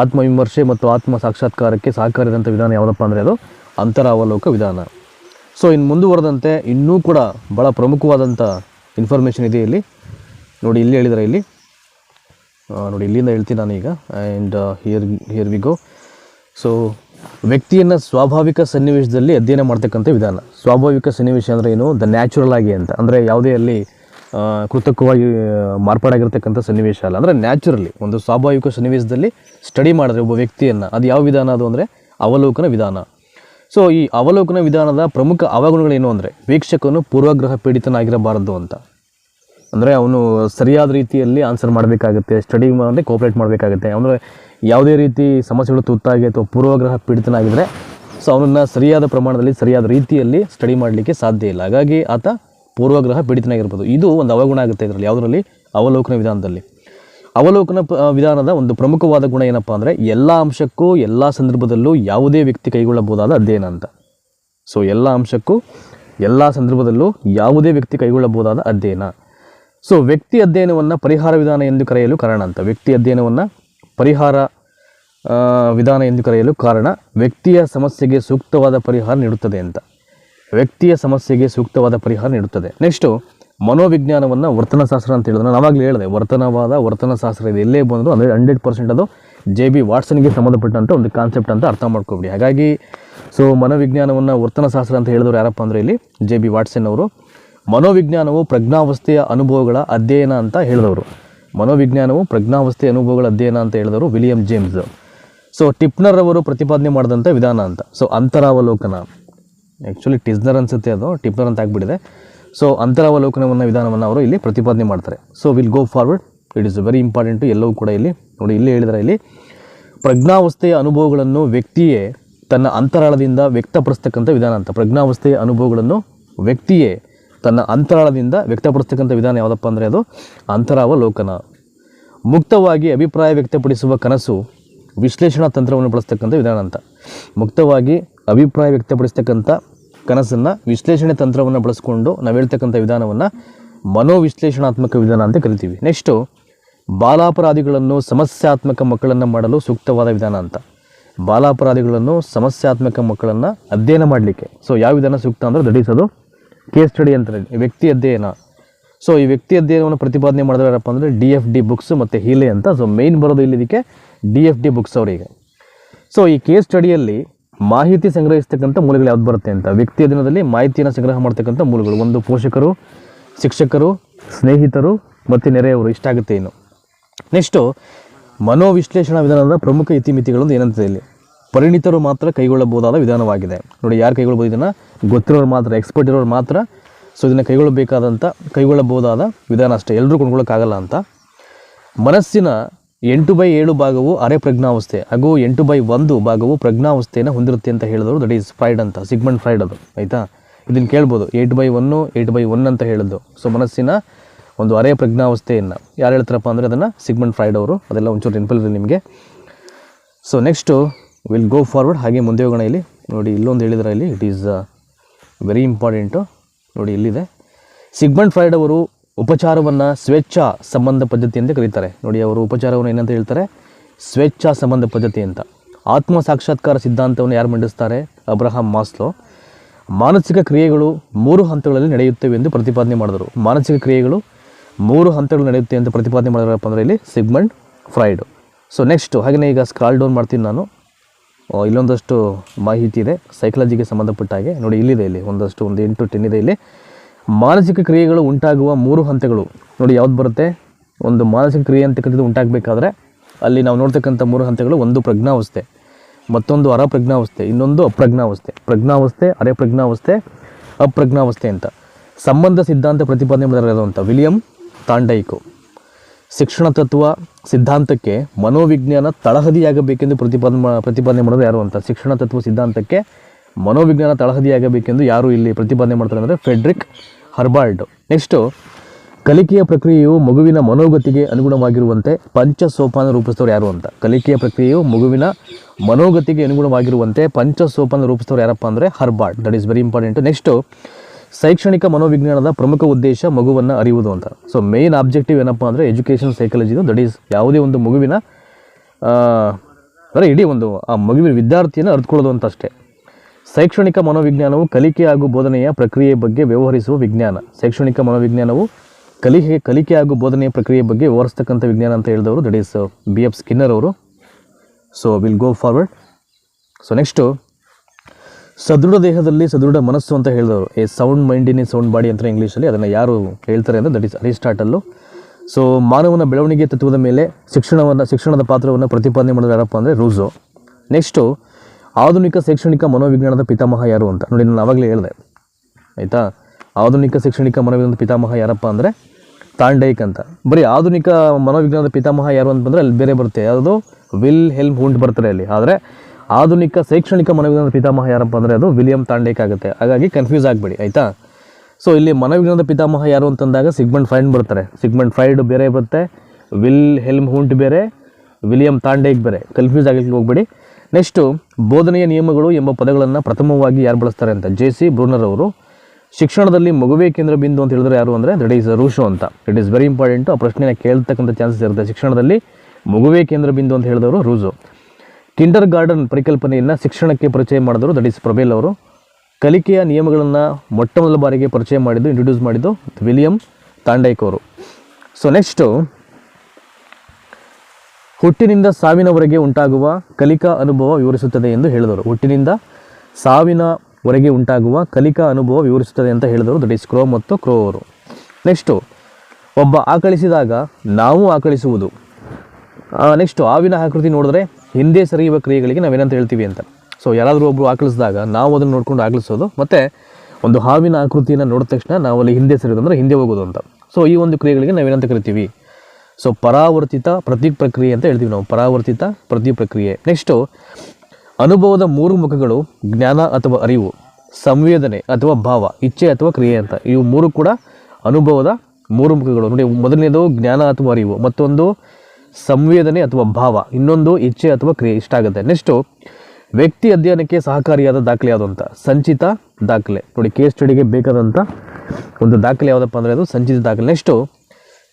ಆತ್ಮವಿಮರ್ಶೆ ಮತ್ತು ಆತ್ಮ ಸಾಕ್ಷಾತ್ಕಾರಕ್ಕೆ ಸಹಕಾರಿಯಾದಂಥ ವಿಧಾನ ಯಾವುದಪ್ಪ ಅಂದರೆ ಅದು ಅಂತರಾವಲೋಕ ವಿಧಾನ. ಸೊ ಇನ್ನು ಮುಂದುವರೆದಂತೆ ಇನ್ನೂ ಕೂಡ ಭಾಳ ಪ್ರಮುಖವಾದಂಥ ಇನ್ಫಾರ್ಮೇಷನ್ ಇದೆ ಇಲ್ಲಿ. ನೋಡಿ, ಇಲ್ಲಿ ಹೇಳಿದರೆ ಇಲ್ಲಿ. ನೋಡಿ, ಇಲ್ಲಿಂದ ಹೇಳ್ತೀನಿ ನಾನೀಗ. And here here we go so ವ್ಯಕ್ತಿಯನ್ನು ಸ್ವಾಭಾವಿಕ ಸನ್ನಿವೇಶದಲ್ಲಿ ಅಧ್ಯಯನ ಮಾಡ್ತಕ್ಕಂಥ ವಿಧಾನ. ಸ್ವಾಭಾವಿಕ ಸನ್ನಿವೇಶ ಅಂದರೆ ಏನು? ದ ನ್ಯಾಚುರಲ್ ಆಗಿ ಅಂತ. ಅಂದರೆ ಯಾವುದೇ ಅಲ್ಲಿ ಕೃತಕವಾಗಿ ಮಾರ್ಪಾಡಾಗಿರ್ತಕ್ಕಂಥ ಸನ್ನಿವೇಶ ಅಲ್ಲ. ಅಂದರೆ ನ್ಯಾಚುರಲಿ ಒಂದು ಸ್ವಾಭಾವಿಕ ಸನ್ನಿವೇಶದಲ್ಲಿ ಸ್ಟಡಿ ಮಾಡಿದ್ರೆ ಒಬ್ಬ ವ್ಯಕ್ತಿಯನ್ನು, ಅದು ಯಾವ ವಿಧಾನ ಅದು ಅಂದರೆ? ಅವಲೋಕನ ವಿಧಾನ. ಸೊ ಈ ಅವಲೋಕನ ವಿಧಾನದ ಪ್ರಮುಖ ಅವಗುಣಗಳೇನು ಅಂದರೆ? ವೀಕ್ಷಕನು ಪೂರ್ವಗ್ರಹ ಪೀಡಿತನಾಗಿರಬಾರದು ಅಂತ. ಅಂದರೆ ಅವನು ಸರಿಯಾದ ರೀತಿಯಲ್ಲಿ ಆನ್ಸರ್ ಮಾಡಬೇಕಾಗುತ್ತೆ ಸ್ಟಡಿ ಅಂದರೆ ಕೋಪ್ರೇಟ್ ಮಾಡಬೇಕಾಗುತ್ತೆ. ಅಂದರೆ ಯಾವುದೇ ರೀತಿ ಸಮಸ್ಯೆಗಳು ತುತ್ತಾಗಿ ಅಥವಾ ಪೂರ್ವಗ್ರಹ ಪೀಡಿತನಾಗಿದ್ದರೆ ಸೊ ಅವನನ್ನು ಸರಿಯಾದ ಪ್ರಮಾಣದಲ್ಲಿ, ಸರಿಯಾದ ರೀತಿಯಲ್ಲಿ ಸ್ಟಡಿ ಮಾಡಲಿಕ್ಕೆ ಸಾಧ್ಯ ಇಲ್ಲ. ಹಾಗಾಗಿ ಆತ ಪೂರ್ವಗ್ರಹ ಪೀಡಿತನಾಗಿರ್ಬೋದು. ಇದು ಒಂದು ಅವಗುಣ ಆಗುತ್ತೆ ಇದರಲ್ಲಿ. ಯಾವುದರಲ್ಲಿ? ಅವಲೋಕನ ವಿಧಾನದಲ್ಲಿ. ಅವಲೋಕನ ವಿಧಾನದ ಒಂದು ಪ್ರಮುಖವಾದ ಗುಣ ಏನಪ್ಪ ಅಂದರೆ ಎಲ್ಲ ಅಂಶಕ್ಕೂ, ಎಲ್ಲ ಸಂದರ್ಭದಲ್ಲೂ ಯಾವುದೇ ವ್ಯಕ್ತಿ ಕೈಗೊಳ್ಳಬಹುದಾದ ಅಧ್ಯಯನ ಅಂತ. ಸೊ ಎಲ್ಲ ಅಂಶಕ್ಕೂ, ಎಲ್ಲ ಸಂದರ್ಭದಲ್ಲೂ ಯಾವುದೇ ವ್ಯಕ್ತಿ ಕೈಗೊಳ್ಳಬಹುದಾದ ಅಧ್ಯಯನ. ಸೊ ವ್ಯಕ್ತಿ ಅಧ್ಯಯನವನ್ನು ಪರಿಹಾರ ವಿಧಾನ ಎಂದು ಕರೆಯಲು ಕಾರಣ ಅಂತ. ವ್ಯಕ್ತಿ ಅಧ್ಯಯನವನ್ನು ಪರಿಹಾರ ವಿಧಾನ ಎಂದು ಕರೆಯಲು ಕಾರಣ ವ್ಯಕ್ತಿಯ ಸಮಸ್ಯೆಗೆ ಸೂಕ್ತವಾದ ಪರಿಹಾರ ನೀಡುತ್ತದೆ ಅಂತ. ವ್ಯಕ್ತಿಯ ಸಮಸ್ಯೆಗೆ ಸೂಕ್ತವಾದ ಪರಿಹಾರ ನೀಡುತ್ತದೆ. ನೆಕ್ಸ್ಟು ಮನೋವಿಜ್ಞಾನವನ್ನು ವರ್ತನಶಾಸ್ತ್ರ ಅಂತ ಹೇಳಿದ್ರೆ ನಾವಾಗಲೇ ಹೇಳಿದೆ, ವರ್ತನವಾದ ವರ್ತನಶಾಸ್ತ್ರ ಇದೆ. ಎಲ್ಲೇ ಬಂದರೂ ಅಂದರೆ ಹಂಡ್ರೆಡ್ ಪರ್ಸೆಂಟ್ ಅದು ಜೆ ಬಿ ವಾಟ್ಸನ್ಗೆ ಸಂಬಂಧಪಟ್ಟಂಥ ಒಂದು ಕಾನ್ಸೆಪ್ಟ್ ಅಂತ ಅರ್ಥ ಮಾಡ್ಕೊಬಿಡಿ. ಹಾಗಾಗಿ ಸೊ ಮನೋವಿಜ್ಞಾನವನ್ನು ವರ್ತನಶಾಸ್ತ್ರ ಅಂತ ಹೇಳಿದವರು ಯಾರಪ್ಪ ಅಂದರೆ ಇಲ್ಲಿ ಜೆ ಬಿ ವಾಟ್ಸನ್ ಅವರು. ಮನೋವಿಜ್ಞಾನವು ಪ್ರಜ್ಞಾವಸ್ಥೆಯ ಅನುಭವಗಳ ಅಧ್ಯಯನ ಅಂತ ಹೇಳಿದವರು. ಮನೋವಿಜ್ಞಾನವು ಪ್ರಜ್ಞಾವಸ್ಥೆಯ ಅನುಭವಗಳ ಅಧ್ಯಯನ ಅಂತ ಹೇಳಿದವರು ವಿಲಿಯಂ ಜೇಮ್ಸ್. ಸೊ ಟಿಪ್ನರ್ ಅವರು ಪ್ರತಿಪಾದನೆ ಮಾಡಿದಂಥ ವಿಧಾನ ಅಂತ. ಸೊ ಅಂತರಾವಲೋಕನ. ಆ್ಯಕ್ಚುಲಿ ಟಿಸ್ನರ್ ಅನ್ಸುತ್ತೆ ಅದು, ಟಿಪ್ನರ್ ಅಂತ ಆಗಿಬಿಟ್ಟಿದೆ. ಸೊ ಅಂತರಾವಲೋಕನವನ್ನು ವಿಧಾನವನ್ನು ಅವರು ಇಲ್ಲಿ ಪ್ರತಿಪಾದನೆ ಮಾಡ್ತಾರೆ. So will go forward it is very important ಎಲ್ಲವೂ ಕೂಡ ಇಲ್ಲಿ. ನೋಡಿ, ಇಲ್ಲಿ ಹೇಳಿದರೆ ಇಲ್ಲಿ. ಪ್ರಜ್ಞಾವಸ್ಥೆಯ ಅನುಭವಗಳನ್ನು ವ್ಯಕ್ತಿಯೇ ತನ್ನ ಅಂತರಾಳದಿಂದ ವ್ಯಕ್ತಪಡಿಸ್ತಕ್ಕಂಥ ವಿಧಾನ ಅಂತ. ಪ್ರಜ್ಞಾವಸ್ಥೆಯ ಅನುಭವಗಳನ್ನು ವ್ಯಕ್ತಿಯೇ ತನ್ನ ಅಂತರಾಳದಿಂದ ವ್ಯಕ್ತಪಡಿಸ್ತಕ್ಕಂಥ ವಿಧಾನ ಯಾವುದಪ್ಪ ಅಂದರೆ ಅದು ಅಂತರಾವಲೋಕನ. ಮುಕ್ತವಾಗಿ ಅಭಿಪ್ರಾಯ ವ್ಯಕ್ತಪಡಿಸುವ ಕನಸು ವಿಶ್ಲೇಷಣಾ ತಂತ್ರವನ್ನು ಬಳಸ್ತಕ್ಕಂಥ ವಿಧಾನ ಅಂತ. ಮುಕ್ತವಾಗಿ ಅಭಿಪ್ರಾಯ ವ್ಯಕ್ತಪಡಿಸ್ತಕ್ಕಂಥ ಕನಸನ್ನು ವಿಶ್ಲೇಷಣೆ ತಂತ್ರವನ್ನು ಬಳಸಿಕೊಂಡು ನಾವು ಹೇಳ್ತಕ್ಕಂಥ ವಿಧಾನವನ್ನು ಮನೋವಿಶ್ಲೇಷಣಾತ್ಮಕ ವಿಧಾನ ಅಂತ ಕರಿತೀವಿ. ನೆಕ್ಸ್ಟು ಬಾಲಾಪರಾಧಿಗಳನ್ನು ಸಮಸ್ಯಾತ್ಮಕ ಮಕ್ಕಳನ್ನು ಮಾಡಲು ಸೂಕ್ತವಾದ ವಿಧಾನ ಅಂತ. ಬಾಲಾಪರಾಧಿಗಳನ್ನು ಸಮಸ್ಯಾತ್ಮಕ ಮಕ್ಕಳನ್ನು ಅಧ್ಯಯನ ಮಾಡಲಿಕ್ಕೆ. ಸೊ ಯಾವ ವಿಧಾನ ಸೂಕ್ತ ಅಂದರೆ ದಡಿಸೋದು ಕೇಸ್ ಸ್ಟಡಿ ಅಂತಾರೆ ವ್ಯಕ್ತಿ ಅಧ್ಯಯನ. ಸೊ ಈ ವ್ಯಕ್ತಿ ಅಧ್ಯಯನವನ್ನು ಪ್ರತಿಪಾದನೆ ಮಾಡಿದ್ರೆ ಯಾರಪ್ಪ ಅಂದರೆ ಡಿ ಎಫ್ ಡಿ ಬುಕ್ಸ್ ಮತ್ತು ಹೀಲೆ ಅಂತ. ಸೊ ಮೇಯ್ನ್ ಬರೋದು ಇಲ್ಲಿ ಇದಕ್ಕೆ ಡಿ ಎಫ್ ಡಿ ಬುಕ್ಸ್ ಅವರಿಗೆ. ಸೊ ಈ ಕೇಸ್ ಸ್ಟಡಿಯಲ್ಲಿ ಮಾಹಿತಿ ಸಂಗ್ರಹಿಸ್ತಕ್ಕಂಥ ಮೂಲಗಳು ಯಾವ್ದು ಬರುತ್ತೆ ಅಂತ. ವ್ಯಕ್ತಿ ದಿನದಲ್ಲಿ ಮಾಹಿತಿಯನ್ನು ಸಂಗ್ರಹ ಮಾಡ್ತಕ್ಕಂಥ ಮೂಲಗಳು. ಒಂದು ಪೋಷಕರು, ಶಿಕ್ಷಕರು, ಸ್ನೇಹಿತರು ಮತ್ತು ನೆರೆಯವರು. ಇಷ್ಟಾಗುತ್ತೆ ಇನ್ನು. ನೆಕ್ಸ್ಟು ಮನೋವಿಶ್ಲೇಷಣಾ ವಿಧಾನದ ಪ್ರಮುಖ ಇತಿಮಿತಿಗಳೊಂದು ಏನಂತ ಇಲ್ಲಿ. ಪರಿಣಿತರು ಮಾತ್ರ ಕೈಗೊಳ್ಳಬಹುದಾದ ವಿಧಾನವಾಗಿದೆ. ನೋಡಿ, ಯಾರು ಕೈಗೊಳ್ಬೋದು ಇದನ್ನು? ಗೊತ್ತಿರೋರು ಮಾತ್ರ ಎಕ್ಸ್ಪರ್ಟ್ ಇರೋರು ಮಾತ್ರ. ಸೊ ಇದನ್ನು ಕೈಗೊಳ್ಳಬೇಕಾದಂಥ ಕೈಗೊಳ್ಳಬಹುದಾದ ವಿಧಾನ ಅಷ್ಟೇ. ಎಲ್ಲರೂ ಕೊಂಡ್ಕೊಳ್ಳೋಕ್ಕಾಗಲ್ಲ ಅಂತ. ಮನಸ್ಸಿನ ಎಂಟು ಬೈ ಏಳು ಭಾಗವು ಅರೆ ಪ್ರಜ್ಞಾವಸ್ಥೆ. ಹಾಗೂ ಎಂಟು ಬೈ ಒಂದು ಭಾಗವು ಪ್ರಜ್ಞಾವಸ್ಥೆಯನ್ನು ಹೊಂದಿರುತ್ತೆ ಅಂತ ಹೇಳಿದ್ರು. ದಟ್ ಈಸ್ ಫ್ರೈಡ್ ಅಂತ ಸಿಗ್ಮಂಡ್ ಫ್ರೈಡ್ ಅದು. ಆಯಿತಾ? ಇದನ್ನು ಕೇಳ್ಬೋದು. Eight by one eight by one ಅಂತ ಹೇಳಿದ್ದು. ಸೊ ಮನಸ್ಸಿನ ಒಂದು ಅರೆ ಪ್ರಜ್ಞಾವಸ್ಥೆಯನ್ನು. ಯಾರು ಹೇಳ್ತಾರಪ್ಪ ಅಂದರೆ ಅದನ್ನು ಸಿಗ್ಮಂಡ್ ಫ್ರೈಡ್ ಅವರು. ಅದೆಲ್ಲ ಒಂಚೂರು ನೆನಪಲ್ಲಿದೆ ನಿಮಗೆ. So next will go forward ಹಾಗೆ ಮುಂದೆ ಹೋಗೋಣ ಇಲ್ಲಿ. ನೋಡಿ, ಇಲ್ಲೊಂದು ಹೇಳಿದ್ರೆ ಇಲ್ಲಿ. ಇಟ್ ಈಸ್ ವೆರಿ ಇಂಪಾರ್ಟೆಂಟು ನೋಡಿ, ಇಲ್ಲಿದೆ. ಸಿಗ್ಮಂಡ್ ಫ್ರೈಡ್ ಅವರು ಉಪಚಾರವನ್ನು ಸ್ವೇಚ್ಛಾ ಸಂಬಂಧ ಪದ್ಧತಿ ಅಂತ ಕರೀತಾರೆ. ನೋಡಿ, ಅವರು ಉಪಚಾರವನ್ನು ಏನಂತ ಹೇಳ್ತಾರೆ? ಸ್ವೇಚ್ಛಾ ಸಂಬಂಧ ಪದ್ಧತಿ ಅಂತ. ಆತ್ಮ ಸಾಕ್ಷಾತ್ಕಾರ ಸಿದ್ಧಾಂತವನ್ನು ಯಾರು ಮಂಡಿಸ್ತಾರೆ? Abraham Maslow. ಮಾನಸಿಕ ಕ್ರಿಯೆಗಳು ಮೂರು ಹಂತಗಳಲ್ಲಿ ನಡೆಯುತ್ತವೆ ಎಂದು ಪ್ರತಿಪಾದನೆ ಮಾಡಿದರು. ಮಾನಸಿಕ ಕ್ರಿಯೆಗಳು ಮೂರು ಹಂತಗಳು ನಡೆಯುತ್ತೆ ಅಂತ ಪ್ರತಿಪಾದನೆ ಮಾಡಿದ್ರಪ್ಪ ಅಂದರೆ ಇಲ್ಲಿ ಸಿಗ್ಮಂಡ್ ಫ್ರೈಡು ಸೊ ನೆಕ್ಸ್ಟು ಹಾಗೆಯೇ ಈಗ ಸ್ಕ್ರಾಲ್ ಡೌನ್ ಮಾಡ್ತೀನಿ ನಾನು. ಇಲ್ಲೊಂದಷ್ಟು ಮಾಹಿತಿ ಇದೆ. ಸೈಕಾಲಜಿಗೆ ಸಂಬಂಧಪಟ್ಟ ಹಾಗೆ. ನೋಡಿ, ಇಲ್ಲಿದೆ ಇಲ್ಲಿ. ಒಂದಷ್ಟು, ಒಂದು ಎಂಟು ಟೆನ್ ಇದೆ ಇಲ್ಲಿ. ಮಾನಸಿಕ ಕ್ರಿಯೆಗಳು ಉಂಟಾಗುವ ಮೂರು ಹಂತಗಳು. ನೋಡಿ, ಯಾವ್ದು ಬರುತ್ತೆ? ಒಂದು ಮಾನಸಿಕ ಕ್ರಿಯೆ ಅಂತಕ್ಕಂಥದ್ದು ಉಂಟಾಗಬೇಕಾದ್ರೆ ಅಲ್ಲಿ ನಾವು ನೋಡ್ತಕ್ಕಂಥ ಮೂರು ಹಂತಗಳು. ಒಂದು ಪ್ರಜ್ಞಾವಸ್ಥೆ, ಮತ್ತೊಂದು ಅರಪ್ರಜ್ಞಾವಸ್ಥೆ ಇನ್ನೊಂದು ಅಪ್ರಜ್ಞಾವಸ್ಥೆ. ಪ್ರಜ್ಞಾವಸ್ಥೆ ಅರೆ ಪ್ರಜ್ಞಾವಸ್ಥೆ ಅಪ್ರಜ್ಞಾವಸ್ಥೆ ಅಂತ. ಸಂಬಂಧ ಸಿದ್ಧಾಂತ ಪ್ರತಿಪಾದನೆ ಮಾಡಿರೋದಂಥ ವಿಲಿಯಂ ತಾಂಡೈಕು. ಶಿಕ್ಷಣ ತತ್ವ ಸಿದ್ಧಾಂತಕ್ಕೆ ಮನೋವಿಜ್ಞಾನ ತಳಹದಿಯಾಗಬೇಕೆಂದು ಪ್ರತಿಪಾದನೆ ಪ್ರತಿಪಾದನೆ ಮಾಡೋದು ಯಾರು ಅಂತ? ಶಿಕ್ಷಣ ತತ್ವ ಸಿದ್ಧಾಂತಕ್ಕೆ ಮನೋವಿಜ್ಞಾನ ತಳಹದಿಯಾಗಬೇಕೆಂದು ಯಾರು ಇಲ್ಲಿ ಪ್ರತಿಪಾದನೆ ಮಾಡ್ತಾರೆ ಅಂದರೆ ಫೆಡ್ರಿಕ್ ಹರ್ಬಾಲ್ಡ್. ನೆಕ್ಸ್ಟು ಕಲಿಕೆಯ ಪ್ರಕ್ರಿಯೆಯು ಮಗುವಿನ ಮನೋಗತಿಗೆ ಅನುಗುಣವಾಗಿರುವಂತೆ ಪಂಚ ಸೋಪಾನ ರೂಪಿಸಿದವರು ಯಾರು ಅಂತ? ಕಲಿಕೆಯ ಪ್ರಕ್ರಿಯೆಯು ಮಗುವಿನ ಮನೋಗತಿಗೆ ಅನುಗುಣವಾಗಿರುವಂತೆ ಪಂಚ ಸೋಪಾನ ರೂಪಿಸಿದವರು ಯಾರಪ್ಪ ಅಂದರೆ Herbart that is very important next ಶೈಕ್ಷಣಿಕ ಮನೋವಿಜ್ಞಾನದ ಪ್ರಮುಖ ಉದ್ದೇಶ ಮಗುವನ್ನು ಅರಿಯುವುದು ಅಂತ. ಸೊ ಮೇನ್ ಆಬ್ಜೆಕ್ಟಿವ್ ಏನಪ್ಪ ಅಂದರೆ ಎಜುಕೇಷನ್ ಸೈಕಾಲಜಿದು ದಟ್ ಈಸ್ ಯಾವುದೇ ಒಂದು ಮಗುವಿನ ಅಂದರೆ ಇಡೀ ಒಂದು, ಆ ಮಗುವಿನ ವಿದ್ಯಾರ್ಥಿಯನ್ನು ಅರಿತುಕೊಳ್ಳೋದು ಅಂತ ಅಷ್ಟೇ. ಶೈಕ್ಷಣಿಕ ಮನೋವಿಜ್ಞಾನವು ಕಲಿಕೆ ಹಾಗೂ ಬೋಧನೆಯ ಪ್ರಕ್ರಿಯೆ ಬಗ್ಗೆ ವ್ಯವಹರಿಸುವ ವಿಜ್ಞಾನ. ಶೈಕ್ಷಣಿಕ ಮನೋವಿಜ್ಞಾನವು ಕಲಿಕೆ ಕಲಿಕೆ ಹಾಗೂ ಬೋಧನೆಯ ಪ್ರಕ್ರಿಯೆ ಬಗ್ಗೆ ವ್ಯವಹರಿಸ್ತಕ್ಕಂಥ ವಿಜ್ಞಾನ ಅಂತ ಹೇಳಿದವರು. That is B F Skinner ಅವರು. So will go forward so next ಸದೃಢ ದೇಹದಲ್ಲಿ ಸದೃಢ ಮನಸ್ಸು ಅಂತ ಹೇಳಿದವರು. A sound mind in sound body ಅಂತ ಇಂಗ್ಲೀಷಲ್ಲಿ ಅದನ್ನು ಯಾರು ಹೇಳ್ತಾರೆ ಅಂದರೆ ದಟ್ ಇಸ್ ಅರಿಸ್ಟಾಟಲ್ಲು ಸೊ ಮಾನವನ ಬೆಳವಣಿಗೆ ತತ್ವದ ಮೇಲೆ ಶಿಕ್ಷಣವನ್ನು, ಶಿಕ್ಷಣದ ಪಾತ್ರವನ್ನು ಪ್ರತಿಪಾದನೆ ಮಾಡೋದು ಯಾರಪ್ಪ ಅಂದರೆ ರೂಸೋ. ನೆಕ್ಸ್ಟು ಆಧುನಿಕ ಶೈಕ್ಷಣಿಕ ಮನೋವಿಜ್ಞಾನದ ಪಿತಾಮಹ ಯಾರು ಅಂತ. ನೋಡಿ, ನಾನು ಆವಾಗಲೇ ಹೇಳಿದೆ. ಆಯಿತಾ? ಆಧುನಿಕ ಶೈಕ್ಷಣಿಕ ಮನೋವಿಜ್ಞಾನದ ಪಿತಾಮಹ ಯಾರಪ್ಪ ಅಂದರೆ ತಾಂಡೈಕ್ ಅಂತ. ಬರೀ ಆಧುನಿಕ ಮನೋವಿಜ್ಞಾನದ ಪಿತಾಮಹ ಯಾರು ಅಂತ ಬಂದರೆ ಅಲ್ಲಿ ಬೇರೆ ಬರುತ್ತೆ. ಯಾವುದು ವಿಲ್ ಹೆಲ್ಮ್ ಹುಂಟ್ ಬರ್ತಾರೆ ಅಲ್ಲಿ. ಆದರೆ ಆಧುನಿಕ ಶೈಕ್ಷಣಿಕ ಮನೋವಿಜ್ಞಾನದ ಪಿತಾಮಹ ಯಾರಪ್ಪ ಅಂದರೆ ಅದು ವಿಲಿಯಂ ತಾಂಡೇಕ್ ಆಗುತ್ತೆ. ಹಾಗಾಗಿ ಕನ್ಫ್ಯೂಸ್ ಆಗಬೇಡಿ, ಆಯಿತಾ? ಸೊ ಇಲ್ಲಿ ಮನೋವಿಜ್ಞಾನದ ಪಿತಾಮಹ ಯಾರು ಅಂತಂದಾಗ ಸಿಗ್ಮೆಂಟ್ ಫೈಂಡ್ ಬರ್ತಾರೆ. ಸಿಗ್ಮೆಂಟ್ ಫೈಡ್ ಬೇರೆ ಬರುತ್ತೆ, ವಿಲ್ ಹೆಲ್ಮ್ ಹುಂಟ್ ಬೇರೆ, ವಿಲಿಯಂ ತಾಂಡೇಕ್ ಬೇರೆ. ಕನ್ಫ್ಯೂಸ್ ಆಗಲಿಕ್ಕೆ ಹೋಗ್ಬೇಡಿ. ನೆಕ್ಸ್ಟು ಬೋಧನೆಯ ನಿಯಮಗಳು ಎಂಬ ಪದಗಳನ್ನು ಪ್ರಥಮವಾಗಿ ಯಾರು ಬಳಸ್ತಾರೆ ಅಂತ? ಜೆ ಸಿ ಬ್ರೂನರ್ ಅವರು. ಶಿಕ್ಷಣದಲ್ಲಿ ಮಗುವೇ ಕೇಂದ್ರ ಬಿಂದು ಅಂತ ಹೇಳಿದ್ರೆ ಯಾರು ಅಂದರೆ ದಟ್ ಈಸ್ ರೂಷೋ ಅಂತ. ಇಟ್ ಈಸ್ ವೆರಿ ಇಂಪಾರ್ಟೆಂಟು ಆ ಪ್ರಶ್ನೆನ ಕೇಳ್ತಕ್ಕಂಥ ಚಾನ್ಸಸ್ ಇರುತ್ತೆ. ಶಿಕ್ಷಣದಲ್ಲಿ ಮಗುವೇ ಕೇಂದ್ರ ಬಿಂದು ಅಂತ ಹೇಳಿದವರು ರೂಸೋ ಕಿಂಡರ್ ಗಾರ್ಡನ್ ಪರಿಕಲ್ಪನೆಯನ್ನು ಶಿಕ್ಷಣಕ್ಕೆ ಪರಿಚಯ ಮಾಡಿದರು ದಟ್ ಈಸ್ ಪ್ರಬೇಲ್ ಅವರು. ಕಲಿಕೆಯ ನಿಯಮಗಳನ್ನು ಮೊಟ್ಟ ಮೊದಲ ಬಾರಿಗೆ ಪರಿಚಯ ಮಾಡಿದ್ದು ಇಂಟ್ರೊಡ್ಯೂಸ್ ಮಾಡಿದ್ದು ವಿಲಿಯಂ ತಾಂಡೈಕ್ ಅವರು. ಸೊ ನೆಕ್ಸ್ಟು ಹುಟ್ಟಿನಿಂದ ಸಾವಿನವರೆಗೆ ಉಂಟಾಗುವ ಕಲಿಕಾ ಅನುಭವ ವಿವರಿಸುತ್ತದೆ ಎಂದು ಹೇಳಿದರು. ಹುಟ್ಟಿನಿಂದ ಸಾವಿನವರೆಗೆ ಉಂಟಾಗುವ ಕಲಿಕಾ ಅನುಭವ ವಿವರಿಸುತ್ತದೆ ಅಂತ ಹೇಳಿದರು. ದಟ್ ಈಸ್ ಕ್ರೋ ಮತ್ತು ಕ್ರೋ ಅವರು. ನೆಕ್ಸ್ಟು ಒಬ್ಬ ಆಕಳಿಸಿದಾಗ ನಾವು ಆಕಳಿಸುವುದು. ನೆಕ್ಸ್ಟು ಹಾವಿನ ಆಕೃತಿ ನೋಡಿದ್ರೆ ಹಿಂದೆ ಸರಿಯುವ ಕ್ರಿಯೆಗಳಿಗೆ ನಾವೇನಂತ ಹೇಳ್ತೀವಿ ಅಂತ. ಸೊ ಯಾರಾದರೂ ಒಬ್ಬರು ಆಕಳಿಸಿದಾಗ ನಾವು ಅದನ್ನು ನೋಡ್ಕೊಂಡು ಆಕಳಿಸೋದು, ಮತ್ತು ಒಂದು ಹಾವಿನ ಆಕೃತಿಯನ್ನು ನೋಡಿದ ತಕ್ಷಣ ನಾವು ಅಲ್ಲಿ ಹಿಂದೆ ಸರಿಯೋದು ಅಂದರೆ ಹಿಂದೆ ಹೋಗೋದು ಅಂತ. ಸೊ ಈ ಒಂದು ಕ್ರಿಯೆಗಳಿಗೆ ನಾವೇನಂತ ಕರಿತೀವಿ? ಸೊ ಪರಾವರ್ತಿತ ಪ್ರತಿ ಪ್ರಕ್ರಿಯೆ ಅಂತ ಹೇಳ್ತೀವಿ ನಾವು. ಪರಾವರ್ತಿತ ಪ್ರತಿ ಪ್ರಕ್ರಿಯೆ ನೆಕ್ಸ್ಟು ಅನುಭವದ ಮೂರು ಮುಖಗಳು ಜ್ಞಾನ ಅಥವಾ ಅರಿವು, ಸಂವೇದನೆ ಅಥವಾ ಭಾವ, ಇಚ್ಛೆ ಅಥವಾ ಕ್ರಿಯೆ ಅಂತ. ಇವು ಮೂರು ಕೂಡ ಅನುಭವದ ಮೂರು ಮುಖಗಳು. ನೋಡಿ, ಮೊದಲನೇದು ಜ್ಞಾನ ಅಥವಾ ಅರಿವು, ಮತ್ತೊಂದು ಸಂವೇದನೆ ಅಥವಾ ಭಾವ, ಇನ್ನೊಂದು ಇಚ್ಛೆ ಅಥವಾ ಕ್ರಿಯೆ ಇಷ್ಟ ಆಗುತ್ತೆ. ನೆಕ್ಸ್ಟು ವ್ಯಕ್ತಿ ಅಧ್ಯಯನಕ್ಕೆ ಸಹಕಾರಿಯಾದ ದಾಖಲೆ ಯಾವುದು ಸಂಚಿತ ದಾಖಲೆ. ನೋಡಿ ಕೇಸ್ ಸ್ಟಡಿಗೆ ಬೇಕಾದಂಥ ಒಂದು ದಾಖಲೆ ಯಾವುದಪ್ಪ ಅಂದರೆ ಅದು ಸಂಚಿತ ದಾಖಲೆ. ನೆಕ್ಸ್ಟು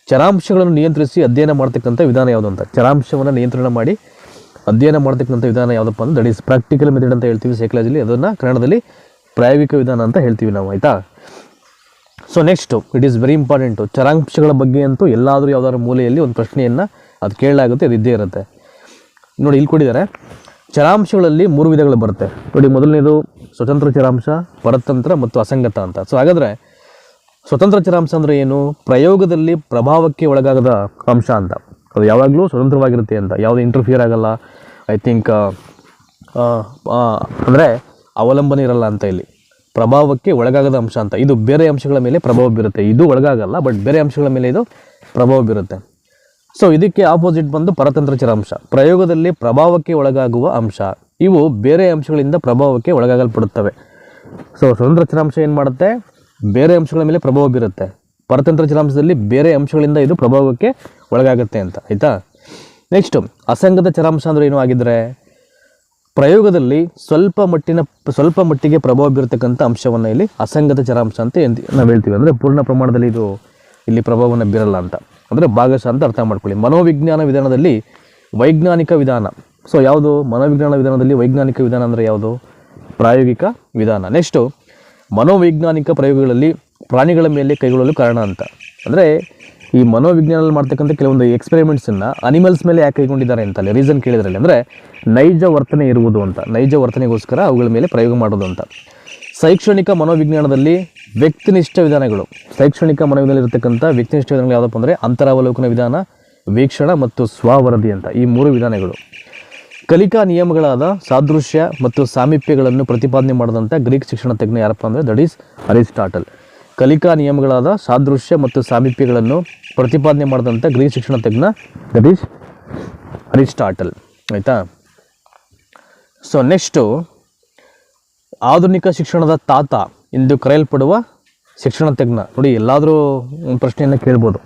ಚರಾಂಶಗಳನ್ನು ನಿಯಂತ್ರಿಸಿ ಅಧ್ಯಯನ ಮಾಡ್ತಕ್ಕಂಥ ವಿಧಾನ ಯಾವುದು ಅಂತ ಚರಾಂಶವನ್ನು ನಿಯಂತ್ರಣ ಮಾಡಿ ಅಧ್ಯಯನ ಮಾಡ್ತಕ್ಕಂಥ ವಿಧಾನ ಯಾವುದಪ್ಪ ಅಂದ್ರೆ ದಟ್ ಈಸ್ ಪ್ರಾಕ್ಟಿಕಲ್ ಮೆಥಡ್ ಅಂತ ಹೇಳ್ತೀವಿ ಸೈಕಾಲಜಿಲಿ ಅದನ್ನು ಕನ್ನಡದಲ್ಲಿ ಪ್ರಾಯೋಗಿಕ ವಿಧಾನ ಅಂತ ಹೇಳ್ತೀವಿ ನಾವು, ಆಯಿತಾ? So next it is very important ಚರಾಂಶಗಳ ಬಗ್ಗೆ ಅಂತೂ ಎಲ್ಲಾದರೂ ಯಾವುದಾದ್ರು ಮೂಲೆಯಲ್ಲಿ ಒಂದು ಪ್ರಶ್ನೆಯನ್ನು ಅದು ಕೇಳಲಾಗುತ್ತೆ, ಅದು ಇದ್ದೇ ಇರುತ್ತೆ. ನೋಡಿ, ಇಲ್ಲಿ ಕೊಟ್ಟಿದ್ದಾರೆ ಚರಾಂಶಗಳಲ್ಲಿ ಮೂರು ವಿಧಗಳು ಬರುತ್ತೆ. ನೋಡಿ, ಮೊದಲನೇದು ಸ್ವತಂತ್ರ ಚರಾಂಶ, ಪರತಂತ್ರ ಮತ್ತು ಅಸಂಗತ ಅಂತ. ಸೊ ಹಾಗಾದರೆ ಸ್ವತಂತ್ರ ಚರಾಂಶ ಅಂದರೆ ಏನು? ಪ್ರಯೋಗದಲ್ಲಿ ಪ್ರಭಾವಕ್ಕೆ ಒಳಗಾಗದ ಅಂಶ ಅಂತ. ಅದು ಯಾವಾಗಲೂ ಸ್ವತಂತ್ರವಾಗಿರುತ್ತೆ ಅಂತ. ಯಾವುದೇ ಇಂಟರ್ಫಿಯರ್ ಆಗಲ್ಲ. ಐ ಥಿಂಕ್ ಅಂದರೆ ಅವಲಂಬನೆ ಇರಲ್ಲ ಅಂತ ಇಲ್ಲಿ. ಪ್ರಭಾವಕ್ಕೆ ಒಳಗಾಗದ ಅಂಶ ಅಂತ. ಇದು ಬೇರೆ ಅಂಶಗಳ ಮೇಲೆ ಪ್ರಭಾವ ಬೀರುತ್ತೆ. ಇದು ಒಳಗಾಗಲ್ಲ ಬಟ್ ಬೇರೆ ಅಂಶಗಳ ಮೇಲೆ ಇದು ಪ್ರಭಾವ ಬೀರುತ್ತೆ. ಸೊ ಇದಕ್ಕೆ ಆಪೋಸಿಟ್ ಬಂದು ಪರತಂತ್ರ ಚರಾಂಶ ಪ್ರಯೋಗದಲ್ಲಿ ಪ್ರಭಾವಕ್ಕೆ ಒಳಗಾಗುವ ಅಂಶ. ಇವು ಬೇರೆ ಅಂಶಗಳಿಂದ ಪ್ರಭಾವಕ್ಕೆ ಒಳಗಾಗಲ್ಪಡುತ್ತವೆ. ಸೊ ಸ್ವತಂತ್ರ ಚರಾಂಶ ಏನು ಮಾಡುತ್ತೆ? ಬೇರೆ ಅಂಶಗಳ ಮೇಲೆ ಪ್ರಭಾವ ಬೀರುತ್ತೆ. ಪರತಂತ್ರ ಚರಾಂಶದಲ್ಲಿ ಬೇರೆ ಅಂಶಗಳಿಂದ ಇದು ಪ್ರಭಾವಕ್ಕೆ ಒಳಗಾಗುತ್ತೆ ಅಂತ. ಆಯಿತಾ? ನೆಕ್ಸ್ಟು ಅಸಂಗತ ಚರಾಂಶ ಅಂದರೆ ಏನು ಆಗಿದ್ರೆ? ಪ್ರಯೋಗದಲ್ಲಿ ಸ್ವಲ್ಪ ಮಟ್ಟಿನ, ಸ್ವಲ್ಪ ಮಟ್ಟಿಗೆ ಪ್ರಭಾವ ಬೀರತಕ್ಕಂಥ ಅಂಶವನ್ನು ಇಲ್ಲಿ ಅಸಂಗತ ಚರಾಂಶ ಅಂತ ನಾವು ಹೇಳ್ತೀವಿ. ಅಂದರೆ ಪೂರ್ಣ ಪ್ರಮಾಣದಲ್ಲಿ ಇದು ಇಲ್ಲಿ ಪ್ರಭಾವವನ್ನು ಬೀರಲ್ಲ ಅಂತ. ಅಂದರೆ ಭಾಗಶಃ ಅಂತ ಅರ್ಥ ಮಾಡ್ಕೊಳ್ಳಿ. ಮನೋವಿಜ್ಞಾನ ವಿಧಾನದಲ್ಲಿ ವೈಜ್ಞಾನಿಕ ವಿಧಾನ. ಸೊ ಯಾವುದು? ಮನೋವಿಜ್ಞಾನ ವಿಧಾನದಲ್ಲಿ ವೈಜ್ಞಾನಿಕ ವಿಧಾನ ಅಂದರೆ ಯಾವುದು? ಪ್ರಾಯೋಗಿಕ ವಿಧಾನ. ನೆಕ್ಸ್ಟು ಮನೋವೈಜ್ಞಾನಿಕ ಪ್ರಯೋಗಗಳಲ್ಲಿ ಪ್ರಾಣಿಗಳ ಮೇಲೆ ಕೈಗೊಳ್ಳಲು ಕಾರಣ ಅಂತ. ಅಂದರೆ ಈ ಮನೋವಿಜ್ಞಾನದಲ್ಲಿ ಮಾಡ್ತಕ್ಕಂಥ ಕೆಲವೊಂದು ಎಕ್ಸ್ಪೆರಿಮೆಂಟ್ಸನ್ನು ಅನಿಮಲ್ಸ್ ಮೇಲೆ ಯಾಕೆ ಕೈಗೊಂಡಿದ್ದಾರೆ ಅಂತಲ್ಲಿ ರೀಸನ್ ಕೇಳಿದ್ರಲ್ಲಿ. ಅಂದರೆ ನೈಜ ವರ್ತನೆ ಇರುವುದು ಅಂತ. ನೈಜ ವರ್ತನೆಗೋಸ್ಕರ ಅವುಗಳ ಮೇಲೆ ಪ್ರಯೋಗ ಮಾಡೋದು ಅಂತ. ಶೈಕ್ಷಣಿಕ ಮನೋವಿಜ್ಞಾನದಲ್ಲಿ ವ್ಯಕ್ತಿನಿಷ್ಠ ವಿಧಾನಗಳು. ಶೈಕ್ಷಣಿಕ ಮನೋವಿಜ್ಞಾನದಲ್ಲಿ ಇರತಕ್ಕಂಥ ವ್ಯಕ್ತಿನಿಷ್ಠ ವಿಧಾನಗಳು ಯಾವುದಪ್ಪ ಅಂದರೆ ಅಂತರಾವಲೋಕನ ವಿಧಾನ, ವೀಕ್ಷಣ ಮತ್ತು ಸ್ವಾವರದಿ ಅಂತ ಈ ಮೂರು ವಿಧಾನಗಳು. ಕಲಿಕಾ ನಿಯಮಗಳಾದ ಸಾದೃಶ್ಯ ಮತ್ತು ಸಾಮೀಪ್ಯಗಳನ್ನು ಪ್ರತಿಪಾದನೆ ಮಾಡಿದಂಥ ಗ್ರೀಕ್ ಶಿಕ್ಷಣ ತಜ್ಞ ಯಾರಪ್ಪ ಅಂದರೆ ದಟ್ ಈಸ್ ಅರಿಸ್ಟಾಟಲ್. ಕಲಿಕಾ ನಿಯಮಗಳಾದ ಸಾದೃಶ್ಯ ಮತ್ತು ಸಾಮೀಪ್ಯಗಳನ್ನು ಪ್ರತಿಪಾದನೆ ಮಾಡಿದಂಥ ಗ್ರೀಕ್ ಶಿಕ್ಷಣ ತಜ್ಞ ದಟ್ ಈಸ್ ಅರಿಸ್ಟಾಟಲ್. ಆಯಿತಾ? ಸೊ ನೆಕ್ಸ್ಟು ಆಧುನಿಕ ಶಿಕ್ಷಣದ ತಾತ ಎಂದು ಕರೆಯಲ್ಪಡುವ ಶಿಕ್ಷಣ ತಜ್ಞ. ನೋಡಿ, ಎಲ್ಲಾದರೂ ಒಂದು ಪ್ರಶ್ನೆಯನ್ನು ಕೇಳ್ಬೋದು.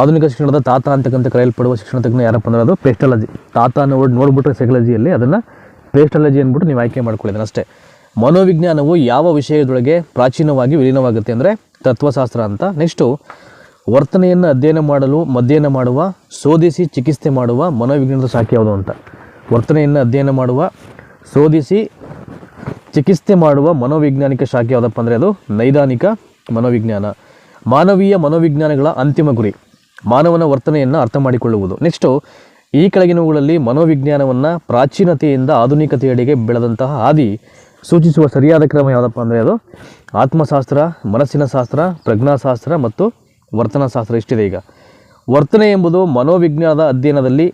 ಆಧುನಿಕ ಶಿಕ್ಷಣದ ತಾತ ಅಂತಕ್ಕಂಥ ಕರೆಯಲ್ಪಡುವ ಶಿಕ್ಷಣ ತಜ್ಞ ಯಾರಪ್ಪ ಅಂದರೆ ಅದು ಪೇಸ್ಟಾಲಜಿ. ತಾತ ನೋಡಿ ನೋಡ್ಬಿಟ್ರೆ ಸೈಕಾಲಜಿಯಲ್ಲಿ ಅದನ್ನು ಪೇಸ್ಟಾಲಜಿ ಅಂದ್ಬಿಟ್ಟು ನೀವು ಆಯ್ಕೆ ಮಾಡ್ಕೊಳ್ಳಿದ್ದೀನಿ ಅಷ್ಟೇ. ಮನೋವಿಜ್ಞಾನವು ಯಾವ ವಿಷಯದೊಳಗೆ ಪ್ರಾಚೀನವಾಗಿ ವಿಲೀನವಾಗುತ್ತೆ ಅಂದರೆ ತತ್ವಶಾಸ್ತ್ರ ಅಂತ. ನೆಕ್ಸ್ಟು, ವರ್ತನೆಯನ್ನು ಅಧ್ಯಯನ ಮಾಡಲು, ಮಧ್ಯಯನ ಮಾಡುವ ಶೋಧಿಸಿ ಚಿಕಿತ್ಸೆ ಮಾಡುವ ಮನೋವಿಜ್ಞಾನದ ಶಾಖೆ ಯಾವುದು ಅಂತ. ವರ್ತನೆಯನ್ನು ಅಧ್ಯಯನ ಮಾಡುವ ಶೋಧಿಸಿ ಚಿಕಿತ್ಸೆ ಮಾಡುವ ಮನೋವೈಜ್ಞಾನಿಕ ಶಾಖೆ ಯಾವುದಪ್ಪ ಅಂದರೆ ಅದು ನೈದಾನಿಕ ಮನೋವಿಜ್ಞಾನ. ಮಾನವೀಯ ಮನೋವಿಜ್ಞಾನಗಳ ಅಂತಿಮ ಗುರಿ, ಮಾನವನ ವರ್ತನೆಯನ್ನು ಅರ್ಥ ಮಾಡಿಕೊಳ್ಳುವುದು. ನೆಕ್ಸ್ಟು ಈ ಕೆಳಗಿನವುಗಳಲ್ಲಿ ಮನೋವಿಜ್ಞಾನವನ್ನು ಪ್ರಾಚೀನತೆಯಿಂದ ಆಧುನಿಕತೆಯಡೆಗೆ ಬೆಳೆದಂತಹ ಹಾದಿ ಸೂಚಿಸುವ ಸರಿಯಾದ ಕ್ರಮ ಯಾವುದಪ್ಪ ಅಂದರೆ ಅದು ಆತ್ಮಶಾಸ್ತ್ರ, ಮನಸ್ಸಿನ ಶಾಸ್ತ್ರ, ಪ್ರಜ್ಞಾಶಾಸ್ತ್ರ ಮತ್ತು ವರ್ತನಾಶಾಸ್ತ್ರ ಇಷ್ಟಿದೆ ಈಗ. ವರ್ತನೆ ಎಂಬುದು ಮನೋವಿಜ್ಞಾನದ ಅಧ್ಯಯನದಲ್ಲಿ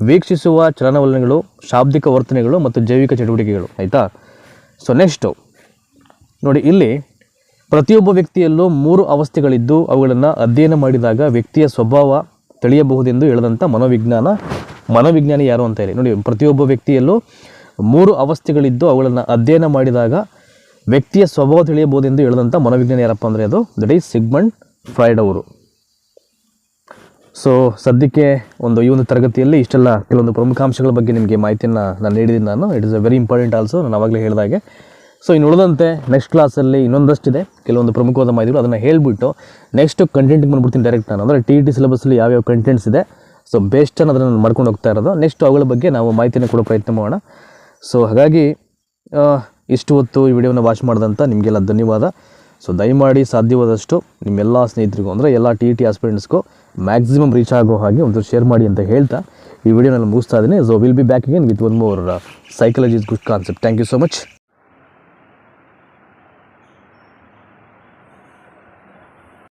ವೀಕ್ಷಿಸುವ ಚಲನವಲನಗಳು, ಶಾಬ್ದಿಕ ವರ್ತನೆಗಳು ಮತ್ತು ಜೈವಿಕ ಚಟುವಟಿಕೆಗಳು, ಆಯಿತಾ? ಸೊ ನೆಕ್ಸ್ಟು ನೋಡಿ, ಇಲ್ಲಿ ಪ್ರತಿಯೊಬ್ಬ ವ್ಯಕ್ತಿಯಲ್ಲೂ ಮೂರು ಅವಸ್ಥೆಗಳಿದ್ದು ಅವುಗಳನ್ನು ಅಧ್ಯಯನ ಮಾಡಿದಾಗ ವ್ಯಕ್ತಿಯ ಸ್ವಭಾವ ತಿಳಿಯಬಹುದೆಂದು ಹೇಳಿದಂಥ ಮನೋವಿಜ್ಞಾನ, ಮನೋವಿಜ್ಞಾನಿ ಯಾರು ಅಂತ ಹೇಳಿ. ನೋಡಿ, ಪ್ರತಿಯೊಬ್ಬ ವ್ಯಕ್ತಿಯಲ್ಲೂ ಮೂರು ಅವಸ್ಥೆಗಳಿದ್ದು ಅವುಗಳನ್ನು ಅಧ್ಯಯನ ಮಾಡಿದಾಗ ವ್ಯಕ್ತಿಯ ಸ್ವಭಾವ ತಿಳಿಯಬಹುದೆಂದು ಹೇಳಿದಂಥ ಮನೋವಿಜ್ಞಾನಿ ಯಾರಪ್ಪ ಅಂದರೆ ಅದು ದಟ್ ಈಸ್ ಸಿಗ್ಮಂಡ್ ಫ್ರೈಡ್ ಅವರು. ಸೊ ಸದ್ಯಕ್ಕೆ ಒಂದು ಈ ಒಂದು ತರಗತಿಯಲ್ಲಿ ಇಷ್ಟೆಲ್ಲ ಕೆಲವೊಂದು ಪ್ರಮುಖ ಅಂಶಗಳ ಬಗ್ಗೆ ನಿಮಗೆ ಮಾಹಿತಿಯನ್ನು ನಾನು ನೀಡಿದ್ದೀನಿ ನಾನು. It is a very important also ನಾನು ಆವಾಗಲೇ ಹೇಳಿದಾಗೆ ಸೊ ಇನ್ನು ಉಳಿದಂತೆ ನೆಕ್ಸ್ಟ್ ಕ್ಲಾಸಲ್ಲಿ ಇನ್ನೊಂದಷ್ಟಿದೆ. ಕೆಲವೊಂದು ಪ್ರಮುಖವಾದ ಮಾಹಿತಿಗಳು ಅದನ್ನು ಹೇಳಿಬಿಟ್ಟು ನೆಕ್ಸ್ಟ್ ಕಂಟೆಂಟ್ಗೆ ಬಂದುಬಿಡ್ತೀನಿ ಡೈರೆಕ್ಟ್ ನಾನು. ಅಂದರೆ ಟಿ ಇ ಟಿ ಸಿಲೆಬಸ್ಸಲ್ಲಿ ಯಾವ್ಯಾವ ಕಂಟೆಂಟ್ಸ್ ಇದೆ. ಸೊ ಬೇಸ್ಟನ್ನು ಅದನ್ನು ನಾನು ಮಾಡ್ಕೊಂಡು ಹೋಗ್ತಾ ಇರೋದು. ನೆಕ್ಸ್ಟ್ ಅವುಗಳ ಬಗ್ಗೆ ನಾವು ಮಾಹಿತಿಯನ್ನು ಕೊಡೋ ಪ್ರಯತ್ನ ಮಾಡೋಣ. ಸೊ ಹಾಗಾಗಿ ಇಷ್ಟು ಹೊತ್ತು ಈ ವಿಡಿಯೋನ ವಾಚ್ ಮಾಡಿದಂಥ ನಿಮಗೆಲ್ಲ ಧನ್ಯವಾದ. ಸೊ ದಯಮಾಡಿ ಸಾಧ್ಯವಾದಷ್ಟು ನಿಮ್ಮೆಲ್ಲ ಸ್ನೇಹಿತರಿಗೂ, ಅಂದರೆ ಎಲ್ಲ T E T maximum reach ಆಗೋ ಹಾಗೆ ಒಂದು ಶೇರ್ ಮಾಡಿ ಅಂತ ಹೇಳ್ತಾ ಈ ವಿಡಿಯೋನಲ್ಲಿ ಮುಗಿಸ್ತಾ ಇದ್ದೀನಿ. So will be back again with one more psychology good concept thank you so much